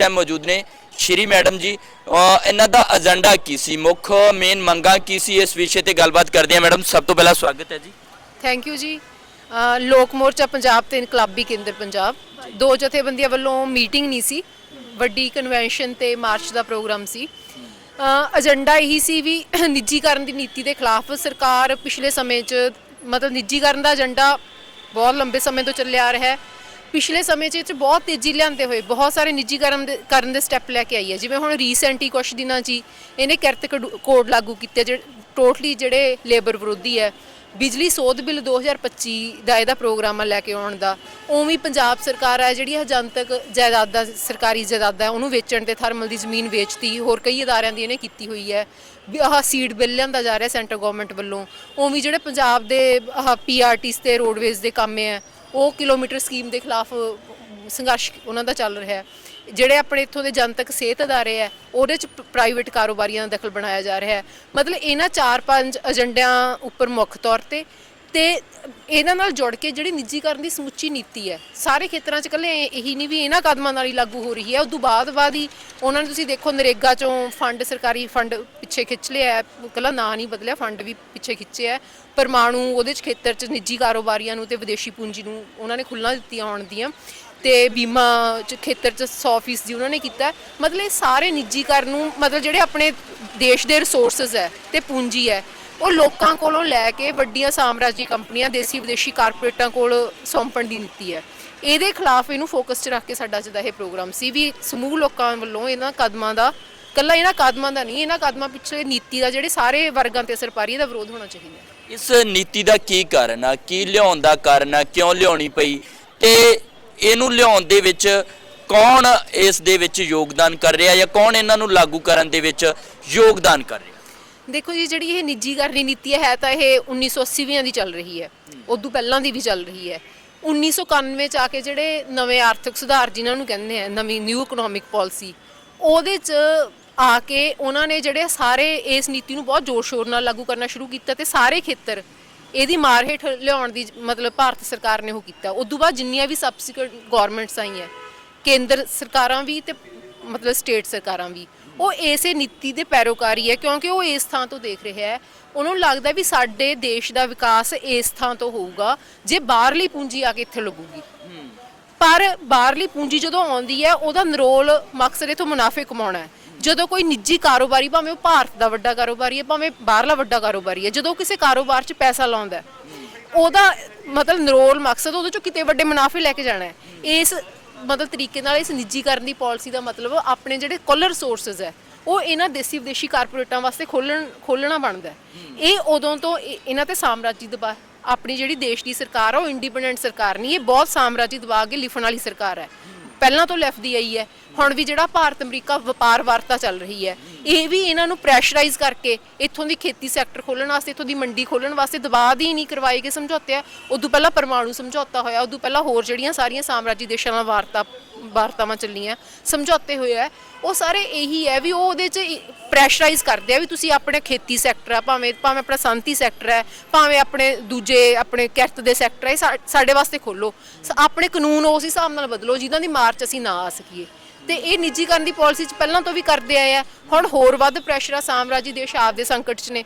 Time ਮੌਜੂਦ ਨੇ। ਸ਼੍ਰੀ madam ਜੀ ਇਹਨਾਂ ਦਾ ਏਜੰਡਾ ਕੀ ਸੀ? ਮੁੱਖ ਮੇਨ ਮੰਗਾਂ ਕੀ ਸੀ? ਇਸ ਵਿਸ਼ੇ ਤੇ ਗੱਲਬਾਤ ਕਰਦੇ ਹਾਂ। ਮੈਡਮ, ਸਭ ਤੋਂ ਪਹਿਲਾਂ ਸਵਾਗਤ ਹੈ ਜੀ। ਥੈਂਕ ਯੂ ਜੀ। ਲੋਕ ਮੋਰਚਾ ਪੰਜਾਬ ਤੇ ਇਨਕਲਾਬੀ ਕੇਂਦਰ ਪੰਜਾਬ। ਦੋ ਜਥੇਬੰਦੀਆਂ ਵੱਲੋਂ ਮੀਟਿੰਗ ਨਹੀਂ ਸੀ। ਵੱਡੀ ਕਨਵੈਨਸ਼ਨ ਤੇ ਮਾਰਚ ਦਾ ਪ੍ਰੋਗਰਾਮ ਸੀ। ਏਜੰਡਾ ਇਹੀ ਸੀ ਵੀ ਨਿੱਜੀਕਰਨ ਦੀ ਨੀਤੀ ਦੇ ਖਿਲਾਫ ਸਰਕਾਰ ਪਿਛਲੇ ਸਮੇਂ 'ਚ ਮਤਲਬ ਨਿੱਜੀਕਰਨ ਦਾ ਏਜੰਡਾ ਬਹੁਤ ਲੰਬੇ ਸਮੇਂ ਤੋਂ ਚੱਲਿਆ ਆ ਰਿਹਾ ਹੈ। ਪਿਛਲੇ ਸਮੇਂ 'ਚ ਇਹ 'ਚ ਬਹੁਤ ਤੇਜ਼ੀ ਲਿਆਂਦੇ ਹੋਏ, ਬਹੁਤ ਸਾਰੇ ਨਿੱਜੀਕਰਨ ਦੇ, ਕਰਨ ਦੇ ਸਟੈਪ ਲੈ ਕੇ ਆਈ ਹੈ। ਜਿਵੇਂ ਹੁਣ ਰੀਸੈਂਟ ਹੀ ਕੁਛ ਦਿਨਾਂ 'ਚ ਹੀ ਇਹਨੇ ਕਿਰਤ ਕੋਡ ਲਾਗੂ ਕੀਤੇ ਜਿਹੜੇ ਟੋਟਲੀ ਜਿਹੜੇ ਲੇਬਰ ਵਿਰੋਧੀ ਹੈ। ਬਿਜਲੀ ਸੋਧ ਬਿੱਲ 2025 ਦਾ ਇਹਦਾ ਪ੍ਰੋਗਰਾਮ ਆ ਲੈ ਕੇ ਆਉਣ ਦਾ। ਉਵੇਂ ਪੰਜਾਬ ਸਰਕਾਰ ਹੈ ਜਿਹੜੀ ਇਹ ਜਨਤਕ ਜਾਇਦਾਦਾਂ ਸਰਕਾਰੀ ਜਾਇਦਾਦਾਂ ਉਹਨੂੰ ਵੇਚਣ ਤੇ ਥਰਮਲ ਦੀ ਜ਼ਮੀਨ ਵੇਚਤੀ। ਹੋਰ ਕਈ ਅਦਾਰਿਆਂ ਦੀ ਇਹਨੇ ਕੀਤੀ ਹੋਈ ਹੈ। ਆਹ ਸੀਡ ਬਿੱਲ ਲਿਆਂਦਾ ਜਾ ਰਿਹਾ ਸੈਂਟਰ ਗਵਰਨਮੈਂਟ ਵੱਲੋਂ। ਉਵੇਂ ਜਿਹੜੇ ਪੰਜਾਬ ਦੇ ਆਹ ਪੀਆਰਟੀਸ ਤੇ ਰੋਡਵੇਜ਼ ਦੇ ਕੰਮ ਹੈ ਉਹ ਕਿਲੋਮੀਟਰ ਸਕੀਮ ਦੇ ਖਿਲਾਫ ਸੰਘਰਸ਼ ਉਹਨਾਂ ਦਾ ਚੱਲ ਰਿਹਾ ਹੈ। ਜਿਹੜੇ ਆਪਣੇ ਇੱਥੋਂ ਦੇ ਜਨਤਕ ਸਿਹਤ ਅਦਾਰੇ ਹੈ, ਉਹਦੇ ਚ ਪ੍ਰਾਈਵੇਟ ਕਾਰੋਬਾਰੀਆਂ ਦਾ ਦਖਲ ਬਣਾਇਆ ਜਾ ਰਿਹਾ ਹੈ। ਮਤਲਬ ਇਹਨਾਂ ਚਾਰ ਪੰਜ ਏਜੰਡਿਆਂ ਉੱਪਰ ਮੁੱਖ ਤੌਰ ਤੇ ਤੇ ਇਹਨਾਂ ਨਾਲ ਜੁੜ ਕੇ ਜਿਹੜੀ ਨਿੱਜੀਕਰਨ ਦੀ ਸਮੁੱਚੀ ਨੀਤੀ ਹੈ, ਸਾਰੇ ਖੇਤਰਾਂ 'ਚ ਇਕੱਲੇ ਇਹੀ ਨਹੀਂ ਵੀ ਇਹਨਾਂ ਕਦਮਾਂ ਨਾਲ ਹੀ ਲਾਗੂ ਹੋ ਰਹੀ ਹੈ। ਉਦੋਂ ਬਾਅਦ ਬਾਅਦ ਹੀ ਉਹਨਾਂ ਨੇ ਤੁਸੀਂ ਦੇਖੋ ਨਰੇਗਾ ਚੋਂ ਫੰਡ, ਸਰਕਾਰੀ ਫੰਡ ਪਿੱਛੇ ਖਿੱਚ ਲਿਆ ਹੈ। ਇਕੱਲਾ ਨਾਂ ਨਹੀਂ ਬਦਲਿਆ, ਫੰਡ ਵੀ ਪਿੱਛੇ ਖਿੱਚਿਆ ਹੈ। ਪਰਮਾਣੂ ਉਹਦੇ 'ਚ ਖੇਤਰ 'ਚ ਨਿੱਜੀ ਕਾਰੋਬਾਰੀਆਂ ਨੂੰ ਤੇ ਵਿਦੇਸ਼ੀ ਪੂੰਜੀ ਨੂੰ ਉਹਨਾਂ ਨੇ ਖੁੱਲ੍ਹਾਂ ਦਿੱਤੀਆਂ ਆਉਣ ਦੀਆਂ ਤੇ ਬੀਮਾ ਚ ਖੇਤਰ ਚ 100% ਦੀ ਉਹਨਾਂ ਨੇ ਕੀਤਾ ਮਤਲਬ ਇਹ ਸਾਰੇ ਨਿੱਜੀਕਰਨ ਨੂੰ ਮਤਲਬ ਜਿਹੜੇ ਆਪਣੇ ਦੇਸ਼ ਦੇ ਰਿਸੋਰਸਸ ਹੈ ਤੇ ਪੂੰਜੀ ਹੈ ਉਹ ਲੋਕਾਂ ਕੋਲੋਂ ਲੈ ਕੇ ਵੱਡੀਆਂ ਸਾਮਰਾਜੀ ਕੰਪਨੀਆਂ ਦੇਸੀ ਵਿਦੇਸ਼ੀ ਕਾਰਪੋਰੇਟਾਂ ਕੋਲ ਸੌਂਪਣ ਦੀ ਨੀਤੀ ਹੈ। ਇਹਦੇ ਖਿਲਾਫ ਇਹਨੂੰ ਫੋਕਸ 'ਚ ਰੱਖ ਕੇ ਸਾਡਾ ਜਿਹਦਾ ਇਹ ਪ੍ਰੋਗਰਾਮ ਸੀ ਵੀ ਸਮੂਹ ਲੋਕਾਂ ਵੱਲੋਂ ਇਹਨਾਂ ਕਦਮਾਂ ਦਾ ਕੱਲਾ ਇਹਨਾਂ ਕਦਮਾਂ ਦਾ ਨਹੀਂ ਇਹਨਾਂ ਕਦਮਾਂ ਪਿੱਛੇ ਨੀਤੀ ਦਾ ਜਿਹੜੇ ਸਾਰੇ ਵਰਗਾਂ ਤੇ ਅਸਰ ਪਾ ਰਹੀ ਹੈ, ਇਹਦਾ ਵਿਰੋਧ ਹੋਣਾ ਚਾਹੀਦਾ ਇਸ ਨੀਤੀ ਦਾ ਕੀ ਕਾਰਨ ਆ? ਕੀ ਲਿਆਉਣ ਦਾ ਕਾਰਨ ਆ? ਕਿਉਂ ਲਿਆਉਣੀ ਪਈ? ਤੇ ਇਹਨੂੰ ਲਿਆਉਣ ਦੇ ਵਿੱਚ ਕੌਣ ਇਸ ਦੇ ਵਿੱਚ ਯੋਗਦਾਨ ਕਰ ਰਿਹਾ ਜਾਂ ਕੌਣ ਇਹਨਾਂ ਨੂੰ ਲਾਗੂ ਕਰਨ ਦੇ ਵਿੱਚ ਯੋਗਦਾਨ ਕਰ ਰਿਹਾ? ਦੇਖੋ ਜੀ, ਜਿਹੜੀ ਇਹ ਨਿੱਜੀਕਰਨੀ ਨੀਤੀ ਹੈ ਤਾਂ ਇਹ 1980ਵੀਆਂ ਦੀ ਚੱਲ ਰਹੀ ਹੈ। ਉਦੋਂ ਪਹਿਲਾਂ ਦੀ ਵੀ ਚੱਲ ਰਹੀ ਹੈ। 1991 ਚ ਆ ਕੇ ਜਿਹੜੇ ਨਵੇਂ ਆਰਥਿਕ ਸੁਧਾਰ ਜਿਨ੍ਹਾਂ ਨੂੰ ਕਹਿੰਦੇ ਆ, ਨਵੀਂ ਨਿਊ ਇਕਨੋਮਿਕ ਪਾਲਿਸੀ ਉਹਦੇ ਚ ਆ ਕੇ ਉਹਨਾਂ ਨੇ ਜਿਹੜੇ ਸਾਰੇ ਇਸ ਨੀਤੀ ਨੂੰ ਬਹੁਤ ਜ਼ੋਰ ਸ਼ੋਰ ਨਾਲ ਲਾਗੂ ਕਰਨਾ ਸ਼ੁਰੂ ਕੀਤਾ ਤੇ ਸਾਰੇ ਖੇਤਰ ਇਹਦੀ ਮਾਰ ਹੇਠ ਲਿਆਉਣ ਦੀ ਮਤਲਬ ਭਾਰਤ ਸਰਕਾਰ ਨੇ ਉਹ ਕੀਤਾ। ਉਦੋਂ ਬਾਅਦ ਜਿੰਨੀਆਂ ਵੀ ਸਬਸੀਕੁਐਂਟ ਗਵਰਨਮੈਂਟਸ ਆਈਆਂ, ਕੇਂਦਰ ਸਰਕਾਰਾਂ ਵੀ ਤੇ ਮਤਲਬ ਸਟੇਟ ਸਰਕਾਰਾਂ ਵੀ ਉਹ ਇਸੇ ਨੀਤੀ ਦੇ ਪੈਰੋਕਾਰੀ ਹੈ ਕਿਉਂਕਿ ਉਹ ਇਸ ਥਾਂ ਤੋਂ ਦੇਖ ਰਿਹਾ ਹੈ। ਉਹਨਾਂ ਲੱਗਦਾ ਵੀ ਸਾਡੇ ਦੇਸ਼ ਦਾ ਵਿਕਾਸ ਇਸ ਥਾਂ ਤੋਂ ਹੋਊਗਾ ਜੇ ਬਾਹਰਲੀ ਪੂੰਜੀ ਆ ਕੇ ਇੱਥੇ ਲੱਗੂਗੀ। ਪਰ ਬਾਹਰਲੀ ਪੂੰਜੀ ਜਦੋਂ ਆਉਂਦੀ ਹੈ ਉਹਦਾ ਨਰੋਲ ਮਕਸਦ ਇਹ ਮੁਨਾਫੇ ਕਮਾਉਣਾ ਹੈ। ਜਦੋਂ ਕੋਈ ਨਿੱਜੀ ਕਾਰੋਬਾਰੀ ਭਾਵੇਂ ਉਹ ਭਾਰਤ ਦਾ ਵੱਡਾ ਕਾਰੋਬਾਰੀ ਹੈ ਭਾਵੇਂ ਬਾਹਰਲਾ ਵੱਡਾ ਕਾਰੋਬਾਰੀ ਹੈ ਜਦੋਂ ਕਿਸੇ ਕਾਰੋਬਾਰ 'ਚ ਪੈਸਾ ਲਾਉਂਦਾ ਹੈ, ਉਹਦਾ ਮਤਲਬ ਨਰੋਲ ਮਕਸਦ ਉਹਦੇ 'ਚੋਂ ਕਿਤੇ ਵੱਡੇ ਮੁਨਾਫੇ ਲੈ ਕੇ ਜਾਣਾ ਹੈ। ਇਸ ਮਤਲਬ ਤਰੀਕੇ ਨਾਲ ਇਸ ਨਿੱਜੀਕਰਨ ਦੀ ਪਾਲਿਸੀ ਦਾ ਮਤਲਬ ਆਪਣੇ ਜਿਹੜੇ ਕੁੱਲ ਰਿਸੋਰਸਸ ਹੈ, ਉਹ ਇਹਨਾਂ ਦੇਸੀ ਵਿਦੇਸ਼ੀ ਕਾਰਪੋਰੇਟਾਂ ਵਾਸਤੇ ਖੋਲਣ, ਖੋਲਣਾ ਬਣਦਾ ਇਹ ਉਦੋਂ ਤੋਂ ਇਹ- ਇਹਨਾਂ ਤੇ ਸਾਮਰਾਜੀ ਦਬਾਅ, ਆਪਣੀ ਜਿਹੜੀ ਦੇਸ਼ ਦੀ ਸਰਕਾਰ ਆ, ਉਹ ਇੰਡੀਪੈਂਡੈਂਟ ਸਰਕਾਰ ਨਹੀਂ, ਇਹ ਬਹੁਤ ਸਾਮਰਾਜੀ ਦਬਾਅ ਕੇ ਲਿਫਣ ਵਾਲੀ ਸਰਕਾਰ ਹੈ। ਪਹਿਲਾਂ ਤੋਂ ਲਿਖਦੀ ਆਈ ਹੈ। ਹੁਣ ਵੀ ਜਿਹੜਾ ਭਾਰਤ ਅਮਰੀਕਾ ਵਪਾਰ ਵਾਰਤਾ ਚੱਲ ਰਹੀ ਹੈ ਇਹ ਵੀ ਇਹਨਾਂ ਨੂੰ ਪ੍ਰੈਸ਼ਰਾਈਜ਼ ਕਰਕੇ ਇੱਥੋਂ ਦੀ ਖੇਤੀ ਸੈਕਟਰ ਖੋਲਣ ਵਾਸਤੇ, ਇੱਥੋਂ ਦੀ ਮੰਡੀ ਖੋਲਣ ਵਾਸਤੇ ਦਬਾਅ ਦੀ ਨਹੀਂ ਕਰਵਾਏ ਗਏ, ਸਮਝੌਤੇ ਆ। ਉਦੋਂ ਪਹਿਲਾਂ ਪਰਮਾਣੂ ਸਮਝੌਤਾ ਹੋਇਆ, ਉਦੋਂ ਪਹਿਲਾਂ ਹੋਰ ਜਿਹੜੀਆਂ ਸਾਰੀਆਂ ਸਾਮਰਾਜੀ ਦੇਸ਼ਾਂ ਨਾਲ ਵਾਰਤਾ, ਵਾਰਤਾਵਾਂ ਚੱਲੀਆਂ, ਸਮਝੌਤੇ ਹੋਏ ਆ। ਉਹ ਸਾਰੇ ਇਹੀ ਹੈ ਵੀ ਉਹ ਉਹਦੇ 'ਚ ਪ੍ਰੈਸ਼ਰਾਈਜ਼ ਕਰਦੇ ਆ ਵੀ ਤੁਸੀਂ ਆਪਣੇ ਖੇਤੀ ਸੈਕਟਰ ਆ, ਭਾਵੇਂ ਭਾਵੇਂ ਆਪਣਾ ਸੰਤੀ ਸੈਕਟਰ ਹੈ ਭਾਵੇਂ ਆਪਣੇ ਦੂਜੇ, ਆਪਣੇ ਕਿਰਤ ਦੇ ਸੈਕਟਰ ਹੈ ਇਹ ਸਾਡੇ ਵਾਸਤੇ ਖੋਲੋ ਸ- ਆਪਣੇ ਕਾਨੂੰਨ ਉਸ ਹਿਸਾਬ ਨਾਲ ਬਦਲੋ, ਜਿਨ੍ਹਾਂ ਦੀ ਮਾਰਚ ਅਸੀਂ ਨਾ ਆ ਸਕੀਏ। ਤੇ ਇਹ ਨਿੱਜੀਕਰਨ ਦੀ ਪਾਲਿਸੀ 'ਚ ਪਹਿਲਾਂ ਤੋਂ ਵੀ ਕਰਦੇ ਆਏ ਆ। ਹੁਣ ਹੋਰ ਵੱਧ ਪ੍ਰੈਸ਼ਰ ਆ ਸਾਮਰਾਜੀ ਦੇਸ਼ ਆਪਦੇ ਸੰਕਟ 'ਚ ਨੇ।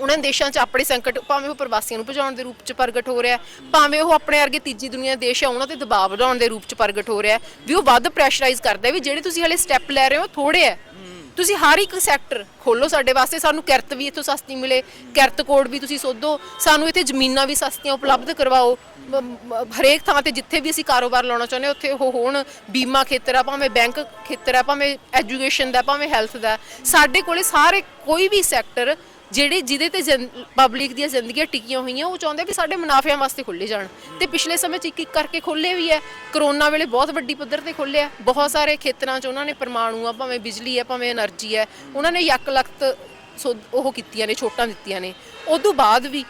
ਉਹਨਾਂ ਦੇਸ਼ਾਂ 'ਚ ਆਪਣੇ ਸੰਕਟ, ਭਾਵੇਂ ਉਹ ਪ੍ਰਵਾਸੀਆਂ ਨੂੰ ਭਜਾਉਣ ਦੇ ਰੂਪ 'ਚ ਪ੍ਰਗਟ ਹੋ ਰਿਹਾ, ਭਾਵੇਂ ਉਹ ਆਪਣੇ ਵਰਗੇ ਤੀਜੀ ਦੁਨੀਆ ਦੇ ਦੇਸ਼ ਆ, ਉਹਨਾਂ ਤੇ ਦਬਾਅ ਵਧਾਉਣ ਦੇ ਰੂਪ 'ਚ ਪ੍ਰਗਟ ਹੋ ਰਿਹਾ। ਵੀ ਉਹ ਵੱਧ ਪ੍ਰੈਸ਼ਰਾਈਜ਼ ਕਰਦਾ ਹੈ ਵੀ ਜਿਹੜੇ ਤੁਸੀਂ ਹਲੇ ਸਟੈਪ ਲੈ ਰਹੇ ਹੋ ਥੋੜੇ ਹੈ ਤੁਸੀਂ ਹਰ ਇੱਕ ਸੈਕਟਰ ਖੋਲੋ ਸਾਡੇ ਵਾਸਤੇ ਸਾਨੂੰ ਕਿਰਤ ਵੀ ਇੱਥੋਂ ਸਸਤੀ ਮਿਲੇ ਕਿਰਤ ਕੋਡ ਵੀ ਤੁਸੀਂ ਸੋਧੋ ਸਾਨੂੰ ਇੱਥੇ ਜ਼ਮੀਨਾਂ ਵੀ ਸਸਤੀਆਂ ਉਪਲਬਧ ਕਰਵਾਓ। ਹਰੇਕ ਥਾਂ ਤੇ ਜਿੱਥੇ ਵੀ ਅਸੀਂ ਕਾਰੋਬਾਰ ਲਾਉਣਾ ਚਾਹੁੰਦੇ ਹਾਂ, ਉੱਥੇ ਉਹ ਹੋਣ ਬੀਮਾ ਖੇਤਰ ਆ ਭਾਵੇਂ ਬੈਂਕ ਖੇਤਰ ਆ ਭਾਵੇਂ ਐਜੂਕੇਸ਼ਨ ਦਾ ਭਾਵੇਂ ਹੈਲਥ ਦਾ। ਸਾਡੇ ਕੋਲੇ ਸਾਰੇ ਕੋਈ ਵੀ ਸੈਕਟਰ ਜਿਹੜੇ ਜਿਹਦੇ ਤੇ ਪਬਲਿਕ ਦੀਆਂ ਜ਼ਿੰਦਗੀਆਂ ਟਿਕੀਆਂ ਹੋਈਆਂ, ਉਹ ਚਾਹੁੰਦੇ ਵੀ ਸਾਡੇ ਮੁਨਾਫਿਆਂ ਵਾਸਤੇ ਖੁੱਲੇ ਜਾਣ। ਤੇ ਪਿਛਲੇ ਸਮੇਂ 'ਚ ਇੱਕ ਇੱਕ ਕਰਕੇ ਖੁੱਲੇ ਵੀ ਹੈ ਕਰੋਨਾ ਵੇਲੇ ਬਹੁਤ ਵੱਡੀ ਪੱਧਰ ਤੇ ਖੁੱਲੇ ਆ। ਬਹੁਤ ਸਾਰੇ ਖੇਤਰਾਂ 'ਚ ਉਹਨਾਂ ਨੇ ਪਰਮਾਣੂ ਆ, ਭਾਵੇਂ ਬਿਜਲੀ ਹੈ ਭਾਵੇਂ એનર્ਜੀ ਹੈ ਉਹਨਾਂ ਨੇ ਯੱਕ ਲਖਤ ਉਹ ਕੀਤੀਆਂ ਨੇ, ਛੋਟਾਂ ਦਿੱਤੀਆਂ ਨੇ। ਉਦੋਂ ਬਾਅਦ ਵੀ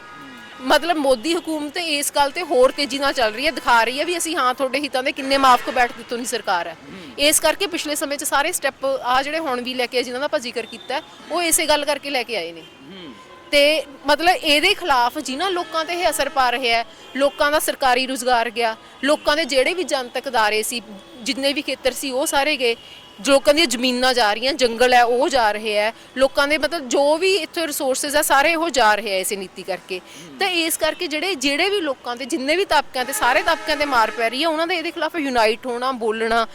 ਮਤਲਬ ਮੋਦੀ ਹਕੂਮਤ ਇਸ ਗੱਲ ਤੇ ਹੋਰ ਤੇਜ਼ੀ ਨਾਲ ਚੱਲ ਰਹੀ ਹੈ ਦਿਖਾ ਰਹੀ ਹੈ ਵੀ ਅਸੀਂ ਹਾਂ ਤੁਹਾਡੇ ਹਿੱਤਾਂ ਦੇ ਕਿੰਨੇ ਮਾਫ ਕੋ ਬੈਠ ਦਿੱਤੋਂ ਨਹੀਂ ਸਰਕਾਰ ਹੈ। ਇਸ ਕਰਕੇ ਪਿਛਲੇ ਸਮੇਂ 'ਚ ਸਾਰੇ ਸਟੈਪ ਆ ਜਿਹੜੇ ਹੁਣ ਵੀ ਲੈ ਕੇ ਜਿਨ੍ਹਾਂ ਦਾ ਆਪਾਂ ਜ਼ਿਕਰ ਕੀਤਾ ਉਹ ਇਸੇ ਗੱਲ ਕਰਕੇ ਲੈ ਕੇ ਆਏ ਨੇ। ਤੇ ਮਤਲਬ ਇਹਦੇ ਖਿਲਾਫ ਜਿਨ੍ਹਾਂ ਲੋਕਾਂ ਤੇ ਇਹ ਅਸਰ ਪਾ ਰਿਹਾ ਹੈ ਲੋਕਾਂ ਦਾ ਸਰਕਾਰੀ ਰੁਜ਼ਗਾਰ ਗਿਆ ਲੋਕਾਂ ਦੇ ਜਿਹੜੇ ਵੀ ਜਨਤਕ ਦਾਰੇ ਸੀ ਜਿੰਨੇ ਵੀ ਖੇਤਰ ਸੀ ਉਹ ਸਾਰੇ ਗਏ ਲੋਕਾਂ ਦੀਆਂ ਜ਼ਮੀਨਾਂ ਜਾ ਰਹੀਆਂ, ਜੰਗਲ ਹੈ, ਉਹ ਜਾ ਰਹੇ ਹੈ। ਲੋਕਾਂ ਦੇ ਮਤਲਬ ਜੋ ਵੀ ਇੱਥੇ ਰਿਸੋਰਸਸ ਆ, ਸਾਰੇ ਉਹ ਜਾ ਰਹੇ ਹੈ ਇਸੇ ਨੀਤੀ ਕਰਕੇ। ਤਾਂ ਇਸ ਕਰਕੇ ਜਿਹੜੇ ਜਿਹੜੇ ਵੀ ਲੋਕਾਂ ਤੇ ਜਿੰਨੇ ਵੀ ਤਬਕਿਆਂ ਤੇ ਸਾਰੇ ਤਬਕਿਆਂ ਤੇ ਮਾਰ ਪੈ ਰਹੀ ਹੈ, ਉਹਨਾਂ ਦੇ ਇਹਦੇ ਖਿਲਾਫ ਯੂਨਾਈਟ ਹੋਣਾ, ਬੋਲਣਾ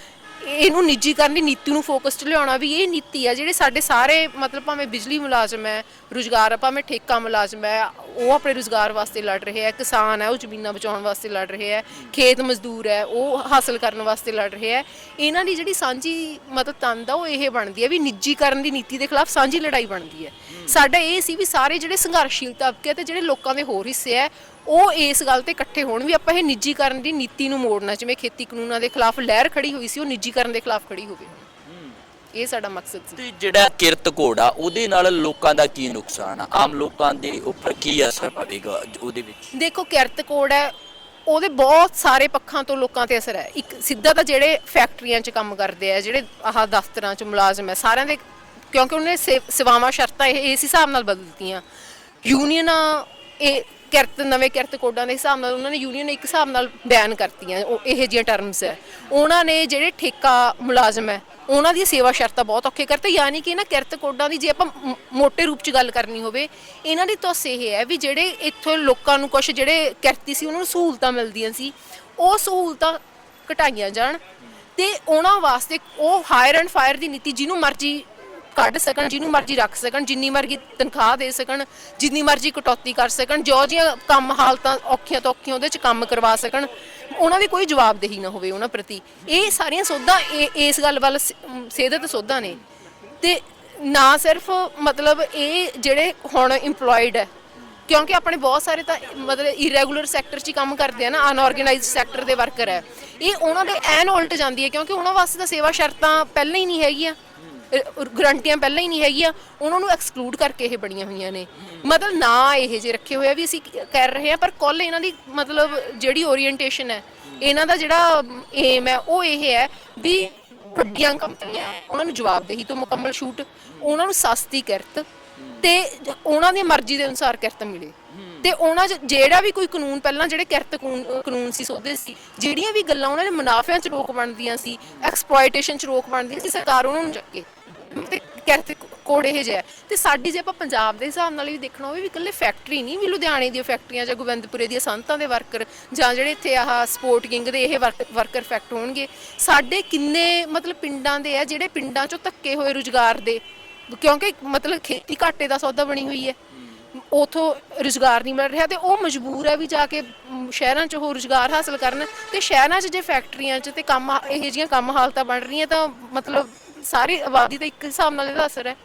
ਇਹਨੂੰ ਨਿੱਜੀਕਰਨ ਦੀ ਨੀਤੀ ਨੂੰ ਫੋਕਸ 'ਚ ਲਿਆਉਣਾ ਵੀ ਇਹ ਨੀਤੀ ਹੈ ਜਿਹੜੇ ਸਾਡੇ ਸਾਰੇ ਮਤਲਬ ਭਾਵੇਂ ਬਿਜਲੀ ਮੁਲਾਜ਼ਮ ਹੈ, ਰੁਜ਼ਗਾਰ ਭਾਵੇਂ ਠੇਕਾ ਮੁਲਾਜ਼ਮ ਹੈ, ਉਹ ਆਪਣੇ ਰੁਜ਼ਗਾਰ ਵਾਸਤੇ ਲੜ ਰਹੇ ਹੈ, ਕਿਸਾਨ ਹੈ, ਉਹ ਜ਼ਮੀਨਾਂ ਬਚਾਉਣ ਵਾਸਤੇ ਲੜ ਰਹੇ ਹੈ, ਖੇਤ ਮਜ਼ਦੂਰ ਹੈ, ਉਹ ਹਾਸਲ ਕਰਨ ਵਾਸਤੇ ਲੜ ਰਹੇ ਹੈ। ਇਹਨਾਂ ਦੀ ਜਿਹੜੀ ਸਾਂਝੀ ਮਤਲਬ ਤੰਦ ਆ, ਉਹ ਇਹ ਬਣਦੀ ਹੈ ਵੀ ਨਿੱਜੀਕਰਨ ਦੀ ਨੀਤੀ ਦੇ ਖਿਲਾਫ ਸਾਂਝੀ ਲੜਾਈ ਬਣਦੀ ਹੈ। ਸਾਡਾ ਇਹ ਸੀ ਵੀ ਸਾਰੇ ਜਿਹੜੇ ਸੰਘਰਸ਼ੀਲ ਤਬਕੇ ਤੇ ਜਿਹੜੇ ਲੋਕਾਂ ਦੇ ਹੋਰ ਹਿੱਸੇ ਹੈ ਉਹ ਇਸ ਗੱਲ ਤੇ ਇਕੱਠੇ ਹੋਣ ਵੀ ਆਪਾਂ ਇਹ ਨਿੱਜੀਕਰਨ ਦੀ ਨੀਤੀ ਨੂੰ ਮੋੜਨਾ ਜਿਵੇਂ ਖੇਤੀ ਕਾਨੂੰਨਾਂ ਦੇ ਖਿਲਾਫ ਲਹਿਰ ਖੜੀ ਹੋਈ ਸੀ ਉਹ ਨਿੱਜੀਕਰਨ ਦੇ ਖਿਲਾਫ ਖੜੀ ਹੋਵੇ ਇਹ ਸਾਡਾ ਮਕਸਦ ਸੀ। ਤੇ ਜਿਹੜਾ ਕਿਰਤ ਘੋੜਾ ਉਹਦੇ ਨਾਲ ਲੋਕਾਂ ਦਾ ਕੀ ਨੁਕਸਾਨ ਆ? ਆਮ ਲੋਕਾਂ ਦੇ ਉੱਪਰ ਕੀ ਅਸਰ ਪਵੇਗਾ ਉਹਦੇ ਵਿੱਚ? ਦੇਖੋ ਕਿਰਤ ਕੋਡ ਹੈ ਉਹਦੇ ਬਹੁਤ ਸਾਰੇ ਪੱਖਾਂ ਤੋਂ ਲੋਕਾਂ ਤੇ ਅਸਰ ਹੈ। ਇੱਕ ਸਿੱਧਾ ਤਾਂ ਜਿਹੜੇ ਫੈਕਟਰੀਆਂ 'ਚ ਕੰਮ ਕਰਦੇ ਆ ਜਿਹੜੇ ਆਹ ਦਫ਼ਤਰਾਂ 'ਚ ਮੁਲਾਜ਼ਮ ਹੈ ਸਾਰਿਆਂ ਦੇ ਕਿਉਂਕਿ ਉਹਨੇ ਸੇਵਾਵਾਂ ਸ਼ਰਤਾਂ ਇਹ ਇਸ ਹਿਸਾਬ ਨਾਲ ਬਦਲ ਦਿੱਤੀਆਂ ਯੂਨੀਅਨਾਂ ਇਹ ਕਿਰਤ, ਨਵੇਂ ਕਿਰਤ ਕੋਡਾਂ ਦੇ ਹਿਸਾਬ ਨਾਲ ਉਹਨਾਂ ਨੇ ਯੂਨੀਅਨ ਇੱਕ ਹਿਸਾਬ ਨਾਲ ਬੈਨ ਕਰਤੀਆਂ, ਉਹ ਇਹੋ ਜਿਹੀਆਂ ਟਰਮਸ ਹੈ। ਉਹਨਾਂ ਨੇ ਜਿਹੜੇ ਠੇਕਾ ਮੁਲਾਜ਼ਮ ਹੈ, ਉਹਨਾਂ ਦੀ ਸੇਵਾ ਸ਼ਰਤਾਂ ਬਹੁਤ ਔਖੇ ਕਰਤੇ ਯਾਨੀ ਕਿ ਇਹਨਾਂ ਕਿਰਤ ਕੋਡਾਂ ਦੀ ਜੇ ਆਪਾਂ ਮੋਟੇ ਰੂਪ ਚ ਗੱਲ ਕਰਨੀ ਹੋਵੇ, ਇਹਨਾਂ ਦੀ ਤਾਂ ਇਹ ਹੈ ਵੀ ਜਿਹੜੇ ਇੱਥੋਂ ਲੋਕਾਂ ਨੂੰ ਕੁਝ ਜਿਹੜੇ ਕਿਰਤੀ ਸੀ, ਉਹਨਾਂ ਨੂੰ ਸਹੂਲਤਾਂ ਮਿਲਦੀਆਂ ਸੀ, ਉਹ ਸਹੂਲਤਾਂ ਘਟਾਈਆਂ ਜਾਣ ਤੇ ਉਹਨਾਂ ਵਾਸਤੇ ਉਹ ਹਾਇਰ ਐਂਡ ਫਾਇਰ ਦੀ ਨੀਤੀ ਜਿਹਨੂੰ ਮਰਜ਼ੀ ਕੱਢ ਸਕਣ, ਜਿਹਨੂੰ ਮਰਜ਼ੀ ਰੱਖ ਸਕਣ, ਜਿੰਨੀ ਮਰਜ਼ੀ ਤਨਖਾਹ ਦੇ ਸਕਣ, ਜਿੰਨੀ ਮਰਜ਼ੀ ਕਟੌਤੀ ਕਰ ਸਕਣ, ਜੋ ਜੀਆਂ ਕੰਮ ਹਾਲਤਾਂ ਔਖੀਆਂ ਤੋਂ ਔਖੀਆਂ ਉਹਦੇ ਚ ਕੰਮ ਕਰਵਾ ਸਕਣ, ਉਹਨਾਂ ਦੀ ਕੋਈ ਜਵਾਬਦੇਹੀ ਨਾ ਹੋਵੇ ਉਹਨਾਂ ਪ੍ਰਤੀ। ਇਹ ਸਾਰੀਆਂ ਸੋਧਾਂ, ਇਹ, ਇਸ ਗੱਲ ਵੱਲ ਸੇਧਤ ਸੋਧਾਂ ਨੇ। ਤੇ ਨਾ ਸਿਰਫ ਮਤਲਬ ਇਹ ਜਿਹੜੇ ਹੁਣ EMPLOYED ਹੈ, ਕਿਉਂਕਿ ਆਪਣੇ ਬਹੁਤ ਸਾਰੇ ਤਾਂ ਮਤਲਬ ਇਰੈਗੂਲਰ ਸੈਕਟਰ 'ਚ ਹੀ ਕੰਮ ਕਰਦੇ ਆ ਨਾ ਅਨਆਰਗੇਨਾਈਜ਼ਡ ਸੈਕਟਰ ਦੇ ਵਰਕਰ ਹੈ। ਇਹ ਉਹਨਾਂ ਦੇ ਐਨ ਉਲਟ ਜਾਂਦੀ ਹੈ, ਕਿਉਂਕਿ ਉਹਨਾਂ ਵਾਸਤੇ ਤਾਂ ਸੇਵਾ ਸ਼ਰਤਾਂ ਪਹਿਲਾਂ ਹੀ ਨਹੀਂ ਹੈਗੀਆਂ। ਗਰੰਟੀਆਂ ਪਹਿਲਾਂ ਹੀ ਨਹੀਂ ਹੈਗੀਆਂ, ਉਹਨਾਂ ਨੂੰ ਐਕਸਕਲੂਡ ਕਰਕੇ ਇਹ ਬਣੀਆਂ ਹੋਈਆਂ ਨੇ। ਮਤਲਬ ਨਾ ਇਹ ਜੇ ਰੱਖੇ ਹੋਏ ਵੀ ਅਸੀਂ ਕਰ ਰਹੇ ਆ ਪਰ ਕੁੱਲ ਇਹਨਾਂ ਦੀ ਮਤਲਬ ਜਿਹੜੀ ਓਰੀਐਂਟੇਸ਼ਨ ਹੈ, ਇਹਨਾਂ ਦਾ ਜਿਹੜਾ ਏਮ ਹੈ, ਉਹ ਇਹ ਹੈ ਵੀ ਵੱਡੀਆਂ ਕੰਪਨੀਆਂ ਉਹਨਾਂ ਨੂੰ ਜਵਾਬਦੇਹੀ ਤੋਂ ਮੁਕੰਮਲ ਛੂਟ, ਉਹਨਾਂ ਨੂੰ ਸਸਤੀ ਕਿਰਤ ਤੇ ਉਹਨਾਂ ਦੀ ਮਰਜ਼ੀ ਦੇ ਅਨੁਸਾਰ ਕਿਰਤ ਮਿਲੇ। ਤੇ ਉਹਨਾਂ 'ਚ ਜਿਹੜਾ ਵੀ ਕੋਈ ਕਾਨੂੰਨ, ਪਹਿਲਾਂ ਜਿਹੜੇ ਕਿਰਤ ਕਾਨੂੰਨ ਕਾਨੂੰਨ ਸੀ, ਸੋਧੇ ਸੀ, ਜਿਹੜੀਆਂ ਵੀ ਗੱਲਾਂ ਉਹਨਾਂ ਦੇ ਮੁਨਾਫਿਆਂ 'ਚ ਰੋਕ ਬਣਦੀਆਂ ਸੀ ਐਕਸਪਲੋਇਟੇਸ਼ਨ 'ਚ ਰੋਕ ਬਣਦੀ ਸੀ, ਸਰਕਾਰ ਉਹਨਾਂ ਨੂੰ ਚੱਕੇ ਤੇ ਕਿਰਤ ਕੋਡ ਇਹ ਜਿਹਾ ਹੈ। ਤੇ ਸਾਡੀ ਜੇ ਆਪਾਂ ਪੰਜਾਬ ਦੇ ਹਿਸਾਬ ਨਾਲ ਵੀ ਦੇਖਣਾ ਹੋਵੇ ਵੀ ਇਕੱਲੇ ਫੈਕਟਰੀ ਨਹੀਂ, ਵੀ ਲੁਧਿਆਣੇ ਦੀਆਂ ਫੈਕਟਰੀਆਂ ਜਾਂ ਗੋਬਿੰਦਪੁਰੇ ਦੀਆਂ ਸੰਤਾਂ ਦੇ ਵਰਕਰ ਜਾਂ ਜਿਹੜੇ ਇੱਥੇ ਆਹ ਸਪੋਰਟ ਕਿੰਗ ਦੇ ਇਹ ਵਰਕਰ ਫੈਕਟ ਹੋਣਗੇ, ਸਾਡੇ ਕਿੰਨੇ ਮਤਲਬ ਪਿੰਡਾਂ ਦੇ ਆ ਜਿਹੜੇ ਪਿੰਡਾਂ 'ਚੋਂ ਧੱਕੇ ਹੋਏ ਰੁਜ਼ਗਾਰ ਦੇ, ਕਿਉਂਕਿ ਮਤਲਬ ਖੇਤੀ ਘਾਟੇ ਦਾ ਸੌਦਾ ਬਣੀ ਹੋਈ ਹੈ ਉਥੋਂ ਰੁਜ਼ਗਾਰ ਨਹੀਂ ਮਿਲ ਰਿਹਾ ਤੇ ਉਹ ਮਜਬੂਰ ਹੈ ਵੀ ਜਾ ਕੇ ਸ਼ਹਿਰਾਂ 'ਚ ਉਹ ਰੁਜ਼ਗਾਰ ਹਾਸਲ ਕਰਨ ਤੇ ਸ਼ਹਿਰਾਂ 'ਚ ਜੇ ਫੈਕਟਰੀਆਂ 'ਚ ਤੇ ਕੰਮ ਇਹੋ ਜਿਹੀਆਂ ਕੰਮ ਹਾਲਤਾਂ ਬਣ ਰਹੀਆਂ ਤਾਂ ਮਤਲਬ ਸਾਰੀ ਆਬਾਦੀ ਤੇ ਇੱਕ ਹਿਸਾਬ ਨਾਲ ਇਹਦਾ ਅਸਰ ਹੈ।